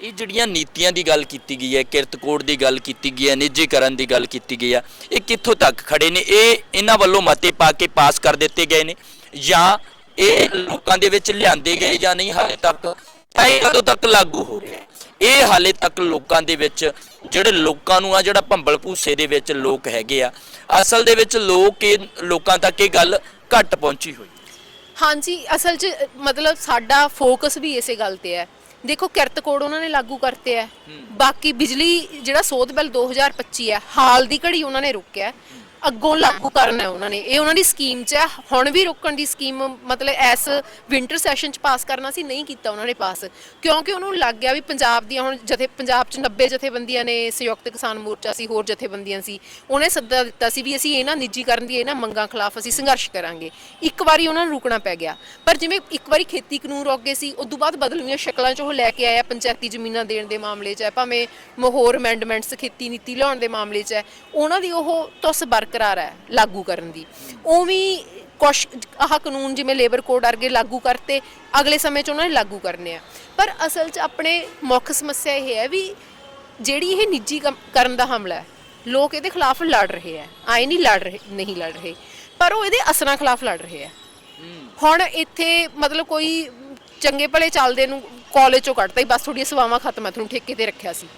ਇਹ ਜਿਹੜੀਆਂ ਨੀਤੀਆਂ ਦੀ ਗੱਲ ਕੀਤੀ ਗਈ ਹੈ, ਕਿਰਤ ਕੋਡ ਦੀ ਗੱਲ ਕੀਤੀ ਗਈ ਹੈ, ਨਿੱਜੀਕਰਨ ਦੀ ਗੱਲ ਕੀਤੀ ਗਈ ਹੈ, ਇਹ ਕਿੱਥੋਂ ਤੱਕ ਖੜੇ ਨੇ? ਇਹ ਇਹਨਾਂ ਵੱਲੋਂ ਮਤੇ ਪਾ ਕੇ ਪਾਸ ਕਰ ਦਿੱਤੇ ਗਏ ਨੇ ਜਾਂ ਇਹ ਲੋਕਾਂ ਦੇ ਵਿੱਚ ਲਿਆਂਦੇ ਗਏ ਜਾਂ ਨਹੀਂ? ਹਾਲੇ ਤੱਕ ਇਹ ਕਦੋਂ ਤੱਕ ਲਾਗੂ ਹੋ ਰਿਹਾ ਇਹ ਹਾਲੇ ਤੱਕ ਲੋਕਾਂ ਦੇ ਵਿੱਚ, ਜਿਹੜੇ ਲੋਕਾਂ ਨੂੰ ਆ, ਜਿਹੜਾ ਭੰਬਲ ਭੂਸੇ ਦੇ ਵਿੱਚ ਲੋਕ ਹੈਗੇ ਆ, ਅਸਲ ਦੇ ਵਿੱਚ ਲੋਕ ਇਹ, ਲੋਕਾਂ ਤੱਕ ਇਹ ਗੱਲ ਘੱਟ ਪਹੁੰਚੀ ਹੋਈ ਹਾਂਜੀ, ਅਸਲ 'ਚ ਮਤਲਬ ਸਾਡਾ ਫੋਕਸ ਵੀ ਇਸੇ ਗੱਲ ਤੇ ਹੈ। ਦੇਖੋ ਕਿਰਤ ਕੋਡ ਉਹਨਾਂ ਨੇ ਲਾਗੂ ਕਰਤੇ ਹੈ ਬਾਕੀ ਬਿਜਲੀ ਜਿਹੜਾ ਸੋਧ ਬਿੱਲ 2025 ਹੈ ਹਾਲ ਦੀ ਘੜੀ ਉਹਨਾਂ ਨੇ ਰੋਕਿਆ ਹੈ। ਅੱਗੋਂ ਲਾਗੂ ਕਰਨਾ ਹੈ ਉਹਨਾਂ ਨੇ। ਇਹ ਉਹਨਾਂ ਦੀ ਸਕੀਮ 'ਚ ਹੈ। ਹੁਣ ਵੀ ਰੋਕਣ ਦੀ ਸਕੀਮ ਮਤਲਬ ਐਸ ਵਿੰਟਰ ਸੈਸ਼ਨ 'ਚ ਪਾਸ ਕਰਨਾ ਸੀ, ਨਹੀਂ ਕੀਤਾ ਉਹਨਾਂ ਨੇ ਪਾਸ ਕਿਉਂਕਿ ਉਹਨੂੰ ਲੱਗ ਗਿਆ ਵੀ ਪੰਜਾਬ ਦੀਆਂ ਹੁਣ ਜਥੇ, ਪੰਜਾਬ 'ਚ 90 ਜਥੇਬੰਦੀਆਂ ਨੇ ਸੰਯੁਕਤ ਕਿਸਾਨ ਮੋਰਚਾ ਸੀ, ਹੋਰ ਜਥੇਬੰਦੀਆਂ ਸੀ। ਉਹਨੇ ਸੱਦਾ ਦਿੱਤਾ ਸੀ ਵੀ ਅਸੀਂ ਇਹਨਾਂ ਨਿੱਜੀਕਰਨ ਦੀ ਇਹਨਾਂ ਮੰਗਾਂ ਖਿਲਾਫ ਅਸੀਂ ਸੰਘਰਸ਼ ਕਰਾਂਗੇ। ਇੱਕ ਵਾਰੀ ਉਹਨਾਂ ਨੂੰ ਰੁਕਣਾ ਪੈ ਗਿਆ। ਪਰ ਜਿਵੇਂ ਇੱਕ ਵਾਰੀ ਖੇਤੀ ਕਾਨੂੰਨ ਰੁਕ ਗਏ ਸੀ ਉਸ ਤੋਂ ਬਾਅਦ ਬਦਲਵੀਆਂ ਸ਼ਕਲਾਂ 'ਚ ਉਹ ਲੈ ਕੇ ਆਇਆ। ਪੰਚਾਇਤੀ ਜ਼ਮੀਨਾਂ ਦੇਣ ਦੇ ਮਾਮਲੇ 'ਚ ਹੈ, ਭਾਵੇਂ ਮਹੋਰ ਅਮੈਂਡਮੈਂਟਸ ਖੇਤੀ ਨੀਤੀ ਲਿਆਉਣ ਦੇ ਮਾਮਲੇ 'ਚ ਹੈ। ਉਹਨਾਂ ਦੀ ਉਹ ਤੁਸ ਬਰਕਰਾਰ ਹੈ ਲਾਗੂ ਕਰਨ ਦੀ। ਉਵੇਂ ਕੁਛ ਆਹ ਕਾਨੂੰਨ ਜਿਵੇਂ ਲੇਬਰ ਕੋਡ ਵਰਗੇ ਲਾਗੂ ਕਰਤੇ, ਅਗਲੇ ਸਮੇਂ 'ਚ ਉਹਨਾਂ ਨੇ ਲਾਗੂ ਕਰਨੇ ਆ। ਪਰ ਅਸਲ 'ਚ ਆਪਣੇ ਮੁੱਖ ਸਮੱਸਿਆ ਇਹ ਹੈ ਵੀ ਜਿਹੜੀ ਇਹ ਨਿੱਜੀ ਕਰਨ ਦਾ ਹਮਲਾ ਹੈ, ਲੋਕ ਇਹਦੇ ਖਿਲਾਫ ਲੜ ਰਹੇ ਆ ਆਏ ਨਹੀਂ ਲੜ ਰਹੇ, ਨਹੀਂ ਲੜ ਰਹੇ। ਪਰ ਉਹ ਇਹਦੇ ਅਸਰਾਂ ਖਿਲਾਫ ਲੜ ਰਹੇ ਆ ਹੁਣ ਇੱਥੇ ਮਤਲਬ ਕੋਈ ਚੰਗੇ ਭਲੇ ਚੱਲਦੇ ਨੂੰ ਕਾਲਜ ਚੋਂ ਕੱਢਤਾ ਹੀ, ਬਸ ਥੋੜੀ ਸੇਵਾਵਾਂ ਖਤਮ ਹੈ, ਤੁਹਾਨੂੰ ਠੇਕੇ ਤੇ ਰੱਖਿਆ ਸੀ,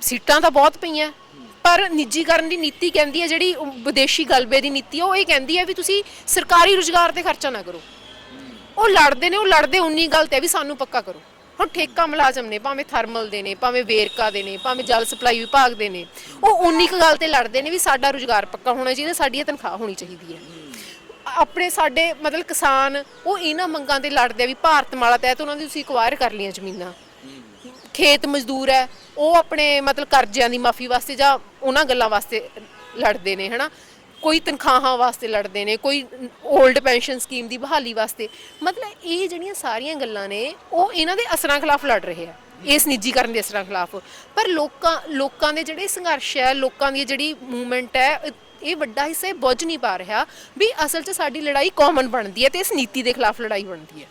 ਸੀਟਾਂ ਤਾਂ ਬਹੁਤ ਪਈਆਂ। ਪਰ ਨਿੱਜੀਕਰਨ ਦੀ ਨੀਤੀ ਕਹਿੰਦੀ ਹੈ, ਜਿਹੜੀ ਵਿਦੇਸ਼ੀ ਗਲਬੇ ਦੀ ਨੀਤੀ ਹੈ, ਉਹ ਇਹ ਕਹਿੰਦੀ ਹੈ ਵੀ ਤੁਸੀਂ ਸਰਕਾਰੀ ਰੁਜ਼ਗਾਰ ਤੇ ਖਰਚਾ ਨਾ ਕਰੋ। ਉਹ ਲੜਦੇ ਨੇ, ਉਹ ਲੜਦੇ ਉਨੀ ਗੱਲ ਹੈ ਵੀ ਸਾਨੂੰ ਪੱਕਾ ਕਰੋ। ਹੁਣ ਠੇਕਾ ਮੁਲਾਜ਼ਮ ਨੇ, ਭਾਵੇਂ ਥਰਮਲ ਦੇ ਨੇ, ਭਾਵੇਂ ਵੇਰਕਾ ਦੇ ਨੇ, ਭਾਵੇਂ ਜਲ ਸਪਲਾਈ ਵਿਭਾਗ ਦੇ ਨੇ, ਉਹ ਉਨੀ ਕੁ ਗੱਲ ਤੇ ਲੜਦੇ ਨੇ ਵੀ ਸਾਡਾ ਰੁਜ਼ਗਾਰ ਪੱਕਾ ਹੋਣਾ ਚਾਹੀਦਾ ਸਾਡੀ ਇਹ ਤਨਖਾਹ ਹੋਣੀ ਚਾਹੀਦੀ ਹੈ। ਆਪਣੇ ਸਾਡੇ ਮਤਲਬ ਕਿਸਾਨ, ਉਹ ਇਹਨਾਂ ਮੰਗਾਂ ਤੇ ਲੜਦੇ ਆ ਵੀ ਭਾਰਤ ਮਾਲਾ ਤਹਿਤ ਉਹਨਾਂ ਦੀ ਤੁਸੀਂ ਇਕਵਾਇਰ ਕਰ ਲਈਆਂ ਜ਼ਮੀਨਾਂ। ਖੇਤ ਮਜ਼ਦੂਰ ਹੈ, ਉਹ ਆਪਣੇ ਮਤਲਬ ਕਰਜ਼ਿਆਂ ਦੀ ਮਾਫੀ ਵਾਸਤੇ ਜਾਂ ਉਹਨਾਂ ਗੱਲਾਂ ਵਾਸਤੇ ਲੜਦੇ ਨੇ, ਹਨਾ? ਕੋਈ ਤਨਖਾਹਾਂ ਵਾਸਤੇ ਲੜਦੇ ਨੇ, ਕੋਈ 올ਡ ਪੈਨਸ਼ਨ ਸਕੀਮ ਦੀ ਬਹਾਲੀ ਵਾਸਤੇ। ਮਤਲਬ ਇਹ ਜਿਹੜੀਆਂ ਸਾਰੀਆਂ ਗੱਲਾਂ ਨੇ, ਉਹ ਇਹਨਾਂ ਦੇ ਅਸਰਾਂ ਖਿਲਾਫ ਲੜ ਰਹੇ ਆ। ਇਸ ਨਿੱਜੀਕਰਨ ਦੇ ਅਸਰਾਂ ਖਿਲਾਫ। ਪਰ ਲੋਕਾਂ ਲੋਕਾਂ ਦੇ ਜਿਹੜੇ ਸੰਘਰਸ਼ ਹੈ, ਲੋਕਾਂ ਦੀ ਜਿਹੜੀ ਮੂਵਮੈਂਟ ਹੈ, ਇਹ- ਵੱਡਾ ਹਿੱਸਾ ਇਹ ਬੁੱਝ ਨਹੀਂ ਪਾ ਰਿਹਾ ਵੀ ਅਸਲ 'ਚ ਸਾਡੀ ਲੜਾਈ ਕਾਮਨ ਬਣਦੀ ਹੈ ਤੇ ਇਸ ਨੀਤੀ ਦੇ ਖਿਲਾਫ ਲੜਾਈ ਬਣਦੀ ਹੈ।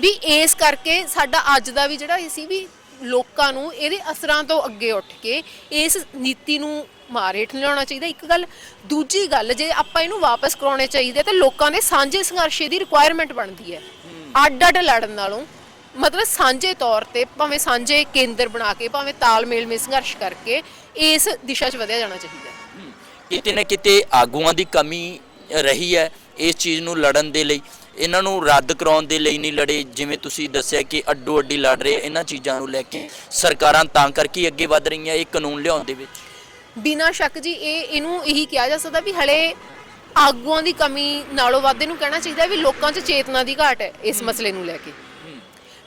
ਵੀ ਇਸ ਕਰਕੇ ਸਾਡਾ ਅੱਜ ਦਾ ਵੀ ਜਿਹੜਾ ਇਹ ਸੀ ਵੀ ਲੋਕਾਂ ਨੂੰ ਇਹਦੇ ਅਸਰਾਂ ਤੋਂ ਅੱਗੇ ਉੱਠ ਕੇ ਇਸ ਨੀਤੀ ਨੂੰ ਮਾਰ ਹੇਠ ਲਿਆਉਣਾ ਚਾਹੀਦਾ। ਇੱਕ ਗੱਲ ਦੂਜੀ ਗੱਲ ਜੇ ਆਪਾਂ ਇਹਨੂੰ ਵਾਪਸ ਕਰਾਉਣੇ ਚਾਹੀਦੇ ਤਾਂ ਲੋਕਾਂ ਦੇ ਸਾਂਝੇ ਸੰਘਰਸ਼ੇ ਦੀ ਰਿਕੁਆਇਰਮੈਂਟ ਬਣਦੀ ਹੈ। ਅੱਡ ਅੱਡ ਲੜਨ ਨਾਲੋਂ ਮਤਲਬ ਸਾਂਝੇ ਤੌਰ ਤੇ ਭਾਵੇਂ ਸਾਂਝੇ ਕੇਂਦਰ ਬਣਾ ਕੇ ਭਾਵੇਂ ਤਾਲਮੇਲ ਵਿੱਚ ਸੰਘਰਸ਼ ਕਰਕੇ ਇਸ ਦਿਸ਼ਾ 'ਚ ਵਧਿਆ ਜਾਣਾ ਚਾਹੀਦਾ ਕਿਤੇ ਨਾ ਕਿਤੇ ਆਗੂਆਂ ਦੀ ਕਮੀ ਰਹੀ ਹੈ ਇਸ ਚੀਜ਼ ਨੂੰ ਲੜਨ ਦੇ ਲਈ। ਇਹਨਾਂ ਨੂੰ ਰੱਦ ਕਰਾਉਣ ਦੇ ਲਈ ਨਹੀਂ ਲੜੇ ਜਿਵੇਂ ਤੁਸੀਂ ਦੱਸਿਆ ਕਿ ਅੱਡੋ ਅੱਡੀ ਲੜ ਰਹੇ ਇਹਨਾਂ ਚੀਜ਼ਾਂ ਨੂੰ ਲੈ ਕੇ ਸਰਕਾਰਾਂ ਤਾਂ ਕਰਕੇ ਅੱਗੇ ਵਧ ਰਹੀਆਂ ਇਹ ਕਾਨੂੰਨ ਲਿਆਉਣ ਦੇ ਵਿੱਚ। ਬਿਨਾਂ ਸ਼ੱਕ ਜੀ ਇਹ ਇਹਨੂੰ ਇਹੀ ਕਿਹਾ ਜਾ ਸਕਦਾ ਵੀ ਹਲੇ ਆਗੂਆਂ ਦੀ ਕਮੀ ਨਾਲੋਂ ਵੱਧ ਇਹਨੂੰ ਕਹਿਣਾ ਚਾਹੀਦਾ ਵੀ ਲੋਕਾਂ 'ਚ ਚੇਤਨਾ ਦੀ ਘਾਟ ਹੈ ਇਸ ਮਸਲੇ ਨੂੰ ਲੈ ਕੇ।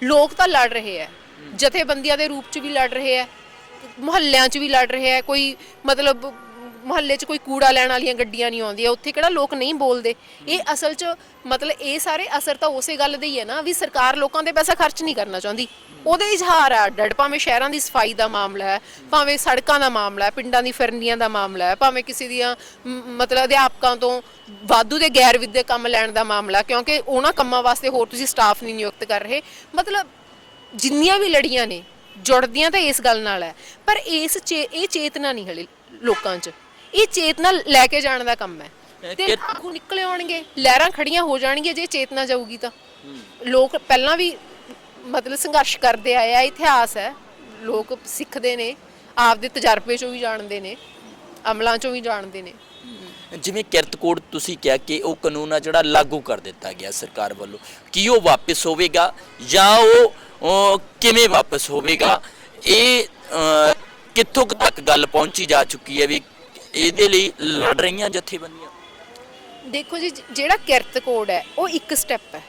ਲੋਕ ਤਾਂ ਲੜ ਰਹੇ ਹੈ। ਜਥੇਬੰਦੀਆਂ ਦੇ ਰੂਪ 'ਚ ਵੀ ਲੜ ਰਹੇ ਹੈ ਮੁਹੱਲਿਆਂ 'ਚ ਵੀ ਲੜ ਰਹੇ ਹੈ ਕੋਈ ਮਤਲਬ ਮੁਹੱਲੇ 'ਚ ਕੋਈ ਕੂੜਾ ਲੈਣ ਵਾਲੀਆਂ ਗੱਡੀਆਂ ਨਹੀਂ ਆਉਂਦੀਆਂ ਉੱਥੇ ਕਿਹੜਾ ਲੋਕ ਨਹੀਂ ਬੋਲਦੇ? ਇਹ ਅਸਲ 'ਚ ਮਤਲਬ ਇਹ ਸਾਰੇ ਅਸਰ ਤਾਂ ਉਸੇ ਗੱਲ ਦੇ ਹੀ ਹੈ ਨਾ ਵੀ ਸਰਕਾਰ ਲੋਕਾਂ ਦੇ ਪੈਸਾ ਖਰਚ ਨਹੀਂ ਕਰਨਾ ਚਾਹੁੰਦੀ। ਉਹਦੇ ਇਜ਼ਹਾਰ ਆ ਡੜ ਭਾਵੇਂ ਸ਼ਹਿਰਾਂ ਦੀ ਸਫ਼ਾਈ ਦਾ ਮਾਮਲਾ ਹੈ ਭਾਵੇਂ ਸੜਕਾਂ ਦਾ ਮਾਮਲਾ ਹੈ ਪਿੰਡਾਂ ਦੀ ਫਿਰਨੀਆਂ ਦਾ ਮਾਮਲਾ ਹੈ ਭਾਵੇਂ ਕਿਸੇ ਦੀਆਂ ਮ, ਮਤਲਬ ਅਧਿਆਪਕਾਂ ਤੋਂ ਵਾਧੂ ਦੇ ਗੈਰ ਵਿਦਿਅਕ ਕੰਮ ਲੈਣ ਦਾ ਮਾਮਲਾ ਕਿਉਂਕਿ ਉਹਨਾਂ ਕੰਮਾਂ ਵਾਸਤੇ ਹੋਰ ਤੁਸੀਂ ਸਟਾਫ ਨਹੀਂ ਨਿਯੁਕਤ ਕਰ ਰਹੇ। ਮਤਲਬ ਜਿੰਨੀਆਂ ਵੀ ਲੜੀਆਂ ਨੇ ਜੁੜਦੀਆਂ ਤਾਂ ਇਸ ਗੱਲ ਨਾਲ ਹੈ ਪਰ ਇਸ ਚੇ- ਇਹ ਚੇਤਨਾ ਨਹੀਂ ਹਲੇ ਲੋਕਾਂ 'ਚ। ਇਹ ਚੇਤਨਾ ਲੈ ਕੇ ਜਾਣ ਦਾ ਕੰਮ ਹੈ। ਤੇ ਆਗੂ ਨਿਕਲੇ ਆਉਣਗੇ ਲਹਿਰਾਂ ਖੜੀਆਂ ਹੋ ਜਾਣਗੀਆਂ ਜੇ ਚੇਤਨਾ ਜਾਊਗੀ ਤਾਂ। ਲੋਕ ਪਹਿਲਾਂ ਵੀ ਮਤਲਬ ਸੰਘਰਸ਼ ਕਰਦੇ ਆਏ ਆ ਇਤਿਹਾਸ ਹੈ। ਲੋਕ ਸਿੱਖਦੇ ਨੇ ਆਪਦੇ ਤਜਰਬੇ ਚੋਂ ਵੀ ਜਾਣਦੇ ਨੇ ਅਮਲਾਂ ਚੋਂ ਵੀ ਜਾਣਦੇ ਨੇ। ਜਿਵੇਂ ਕਿਰਤ ਕੋਡ ਤੁਸੀਂ ਕਿਹਾ ਕਿ ਉਹ ਕਾਨੂੰਨ ਆ ਜਿਹੜਾ ਲਾਗੂ ਕਰ ਦਿੱਤਾ ਗਿਆ ਸਰਕਾਰ ਵੱਲੋਂ। ਕੀ ਉਹ ਵਾਪਸ ਹੋਵੇਗਾ ਜਾਂ ਉਹ ਕਿਵੇਂ ਵਾਪਸ ਹੋਵੇਗਾ? ਇਹ ਕਿੱਥੋਂ ਤੱਕ ਗੱਲ ਪਹੁੰਚੀ ਜਾ ਚੁੱਕੀ ਹੈ ਵੀ ਇਹਦੇ ਲਈ ਲੜ ਰਹੀਆਂ ਜਥੇਬੰਦੀਆਂ। ਦੇਖੋ ਜੀ ਜਿਹੜਾ ਕਿਰਤ ਕੋਡ ਹੈ, ਉਹ ਇੱਕ ਸਟੈਪ ਹੈ।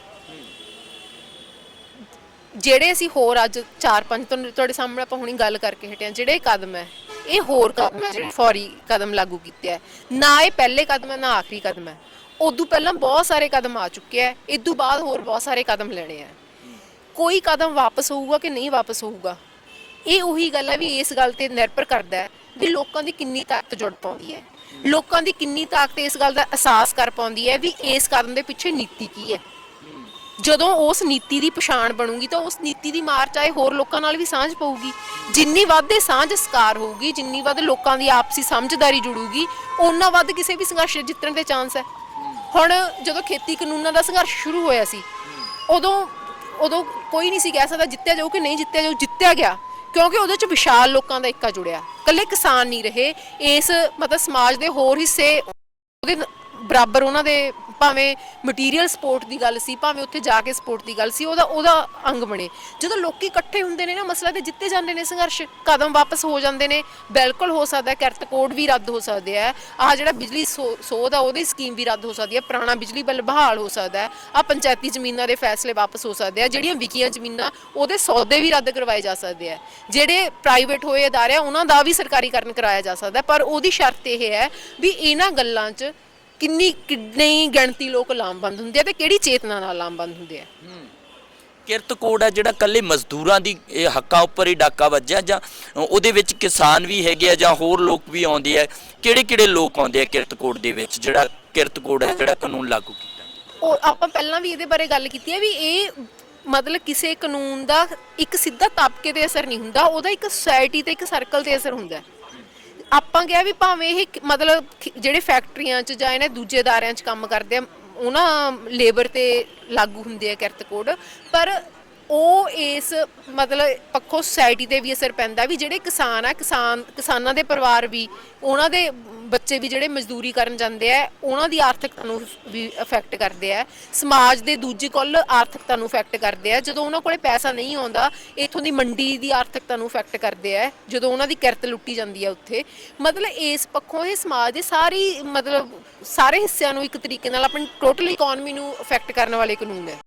ਜਿਹੜੇ ਅਸੀਂ ਹੋਰ ਅੱਜ 4-5 ਤੋਂ ਤੁਹਾਡੇ ਸਾਹਮਣੇ ਆਪਾਂ ਹੁਣੀ ਗੱਲ ਕਰਕੇ ਹਟੇ ਹਾਂ ਜਿਹੜੇ ਕਦਮ ਹੈ, ਇਹ ਹੋਰ ਕਦਮ ਹੈ, ਜਿਹੜੇ ਫੌਰੀ ਕਦਮ ਲਾਗੂ ਕੀਤੇ ਹੈ। ਨਾ ਇਹ ਪਹਿਲੇ ਕਦਮ ਹੈ, ਨਾ ਆਖਰੀ ਕਦਮ ਹੈ। ਉਦੋਂ ਪਹਿਲਾਂ ਬਹੁਤ ਸਾਰੇ ਕਦਮ ਆ ਚੁੱਕੇ ਹੈ ਇਦੋਂ ਬਾਅਦ ਹੋਰ ਬਹੁਤ ਸਾਰੇ ਕਦਮ ਲੈਣੇ ਆ ਕੋਈ ਕਦਮ ਵਾਪਸ ਹੋਊਗਾ ਕਿ ਨਹੀਂ ਵਾਪਸ ਹੋਊਗਾ? ਇਹ ਉਹੀ ਗੱਲ ਹੈ ਵੀ ਇਸ ਗੱਲ ਤੇ ਨਿਰਭਰ ਕਰਦਾ ਹੈ ਵੀ ਲੋਕਾਂ ਦੀ ਕਿੰਨੀ ਤਾਕਤ ਜੁੜ ਪਾਉਂਦੀ ਹੈ। ਲੋਕਾਂ ਦੀ ਕਿੰਨੀ ਤਾਕਤ ਇਸ ਗੱਲ ਦਾ ਅਹਿਸਾਸ ਕਰ ਪਾਉਂਦੀ ਹੈ ਵੀ ਇਸ ਕਦਮ ਦੇ ਪਿੱਛੇ ਨੀਤੀ ਕੀ ਹੈ। ਜਦੋਂ ਉਸ ਨੀਤੀ ਦੀ ਪਛਾਣ ਬਣੂਗੀ ਤਾਂ ਉਸ ਨੀਤੀ ਦੀ ਮਾਰ ਚਾਹੇ ਹੋਰ ਲੋਕਾਂ ਨਾਲ ਵੀ ਸਾਂਝ ਪਊਗੀ। ਜਿੰਨੀ ਵੱਧ ਇਹ ਸਾਂਝ ਸਕਾਰ ਹੋਊਗੀ, ਜਿੰਨੀ ਵੱਧ ਲੋਕਾਂ ਦੀ ਆਪਸੀ ਸਮਝਦਾਰੀ ਜੁੜੂਗੀ, ਓਨਾ ਵੱਧ ਕਿਸੇ ਵੀ ਸੰਘਰਸ਼ ਜਿੱਤਣ ਦੇ ਚਾਂਸ ਹੈ। ਹੁਣ ਜਦੋਂ ਖੇਤੀ ਕਾਨੂੰਨਾਂ ਦਾ ਸੰਘਰਸ਼ ਸ਼ੁਰੂ ਹੋਇਆ ਸੀ, ਉਦੋਂ ਉਦੋਂ ਕੋਈ ਨਹੀਂ ਸੀ ਕਹਿ ਸਕਦਾ ਜਿੱਤਿਆ ਜਾਊ ਕਿ ਨਹੀਂ ਜਿੱਤਿਆ ਜਾਊ, ਜਿੱਤਿਆ ਗਿਆ। ਕਿਉਂਕਿ ਉਹਦੇ 'ਚ ਵਿਸ਼ਾਲ ਲੋਕਾਂ ਦਾ ਇੱਕਾ ਜੁੜਿਆ। ਇਕੱਲੇ ਕਿਸਾਨ ਨਹੀਂ ਰਹੇ, ਇਸ ਮਤਲਬ ਸਮਾਜ ਦੇ ਹੋਰ ਹਿੱਸੇ ਉਹਦੇ ਬਰਾਬਰ ਉਹਨਾਂ ਦੇ ਭਾਵੇਂ ਮਟੀਰੀਅਲ ਸਪੋਰਟ ਦੀ ਗੱਲ ਸੀ, ਭਾਵੇਂ ਉੱਥੇ ਜਾ ਕੇ ਸਪੋਰਟ ਦੀ ਗੱਲ ਸੀ, ਉਹਦਾ ਉਹਦਾ ਅੰਗ ਬਣੇ। ਜਦੋਂ ਲੋਕੀ ਇਕੱਠੇ ਹੁੰਦੇ ਨੇ ਨਾ, ਮਸਲਾ ਤੇ ਜਿੱਤੇ ਜਾਂਦੇ ਨੇ ਸੰਘਰਸ਼, ਕਦਮ ਵਾਪਸ ਹੋ ਜਾਂਦੇ ਨੇ, ਬਿਲਕੁਲ ਹੋ ਸਕਦਾ ਕਿਰਤ ਕੋਡ ਵੀ ਰੱਦ ਹੋ ਸਕਦੇ ਆ ਆ ਜਿਹੜਾ ਬਿਜਲੀ ਸੋ- ਸੋਧ ਆ, ਉਹਦੀ ਸਕੀਮ ਵੀ ਰੱਦ ਹੋ ਸਕਦੀ ਹੈ, ਪੁਰਾਣਾ ਬਿਜਲੀ ਬਿੱਲ ਬਹਾਲ ਹੋ ਸਕਦਾ ਹੈ ਆ ਪੰਚਾਇਤੀ ਜ਼ਮੀਨਾਂ ਦੇ ਫੈਸਲੇ ਵਾਪਸ ਹੋ ਸਕਦੇ ਆ ਜਿਹੜੀਆਂ ਵਿਕੀਆਂ ਜ਼ਮੀਨਾਂ, ਉਹਦੇ ਸੌਦੇ ਵੀ ਰੱਦ ਕਰਵਾਏ ਜਾ ਸਕਦੇ ਆ ਜਿਹੜੇ ਪ੍ਰਾਈਵੇਟ ਹੋਏ ਅਦਾਰੇ ਆ, ਉਹਨਾਂ ਦਾ ਵੀ ਸਰਕਾਰੀਕਰਨ ਕਰਾਇਆ ਜਾ ਸਕਦਾ ਪਰ ਉਹਦੀ ਸ਼ਰਤ ਇਹ ਹੈ ਵੀ ਇਹਨਾਂ ਗੱਲਾਂ 'ਚ ਕਿੰਨੀ ਕਿੰਨੀ ਗਿਣਤੀ ਲੋਕ ਲਾਮਬੰਦ ਹੁੰਦੇ ਆ ਤੇ ਕਿਹੜੀ ਚੇਤਨਾ ਨਾਲ ਲਾਮਬੰਦ ਹੁੰਦੇ ਆ? ਕਿਰਤ ਕੋਡ ਆ ਜਿਹੜਾ ਕੱਲੇ ਮਜ਼ਦੂਰਾਂ ਦੀ ਇਹ ਹੱਕਾਂ ਉੱਪਰ ਹੀ ਡਾਕਾ ਵੱਜਿਆ ਜਾਂ ਉਹਦੇ ਵਿੱਚ ਕਿਸਾਨ ਵੀ ਹੈਗੇ ਆ ਜਾਂ ਹੋਰ ਲੋਕ ਵੀ ਆਉਂਦੇ ਆ? ਕਿਹੜੇ ਕਿਹੜੇ ਲੋਕ ਆਉਂਦੇ ਆ ਕਿਰਤ ਕੋਡ ਦੇ ਵਿੱਚ ਜਿਹੜਾ ਕਿਰਤ ਕੋਡ ਹੈ ਜਿਹੜਾ ਕਾਨੂੰਨ ਲਾਗੂ ਕੀਤਾ? ਉਹ ਆਪਾਂ ਪਹਿਲਾਂ ਵੀ ਇਹਦੇ ਬਾਰੇ ਗੱਲ ਕੀਤੀ ਹੈ ਵੀ ਇਹ ਮਤਲਬ ਕਿਸੇ ਕਾਨੂੰਨ ਦਾ ਇੱਕ ਸਿੱਧਾ ਤਬਕੇ ਤੇ ਅਸਰ ਨਹੀਂ ਹੁੰਦਾ ਉਹਦਾ ਇੱਕ ਸੋਸਾਇਟੀ ਤੇ ਇੱਕ ਸਰਕਲ ਤੇ ਅਸਰ ਹੁੰਦਾ ਹੈ। ਆਪਾਂ ਕਿਹਾ ਵੀ ਭਾਵੇਂ ਇਹ ਕ- ਮਤਲਬ ਖ- ਜਿਹੜੇ ਫੈਕਟਰੀਆਂ 'ਚ ਜਾਂ ਇਹਨਾਂ ਦੂਜੇ ਅਦਾਰਿਆਂ 'ਚ ਕੰਮ ਕਰਦੇ ਆ ਉਹਨਾਂ ਲੇਬਰ ਤੇ ਲਾਗੂ ਹੁੰਦੇ ਆ ਕਿਰਤ ਕੋਡ, ਪਰ ਉਹ ਇਸ ਮਤਲਬ ਪੱਖੋਂ ਸੁਸਾਇਟੀ ਤੇ ਵੀ ਅਸਰ ਪੈਂਦਾ ਵੀ ਜਿਹੜੇ ਕਿਸਾਨ ਆ, ਕਿਸਾਨ ਕਿਸਾਨਾਂ ਦੇ ਪਰਿਵਾਰ ਵੀ, ਉਹਨਾਂ ਦੇ ਬੱਚੇ ਵੀ ਜਿਹੜੇ ਮਜ਼ਦੂਰੀ ਕਰਨ ਜਾਂਦੇ ਆ, ਉਹਨਾਂ ਦੀ ਆਰਥਿਕਤਾ ਨੂੰ ਵੀ ਅਫੈਕਟ ਕਰਦੇ ਆ। ਸਮਾਜ ਦੇ ਦੂਜੀ ਕੁੱਲ ਆਰਥਿਕਤਾ ਨੂੰ ਅਫੈਕਟ ਕਰਦੇ ਆ। ਜਦੋਂ ਉਹਨਾਂ ਕੋਲੇ ਪੈਸਾ ਨਹੀਂ ਆਉਂਦਾ, ਇਥੋਂ ਦੀ ਮੰਡੀ ਦੀ ਆਰਥਿਕਤਾ ਨੂੰ ਅਫੈਕਟ ਕਰਦੇ ਆ, ਜਦੋਂ ਉਹਨਾਂ ਦੀ ਕਿਰਤ ਲੁੱਟੀ ਜਾਂਦੀ ਆ ਉੱਥੇ। ਮਤਲਬ ਇਸ ਪੱਖੋਂ ਇਹ ਸਮਾਜ ਦੇ ਸਾਰੀ, ਮਤਲਬ ਸਾਰੇ ਹਿੱਸਿਆਂ ਨੂੰ ਇੱਕ ਤਰੀਕੇ ਨਾਲ ਆਪਣੀ ਟੋਟਲ ਇਕਨੋਮੀ ਨੂੰ ਅਫੈਕਟ ਕਰਨ ਵਾਲੇ ਕਾਨੂੰਨ ਹੈ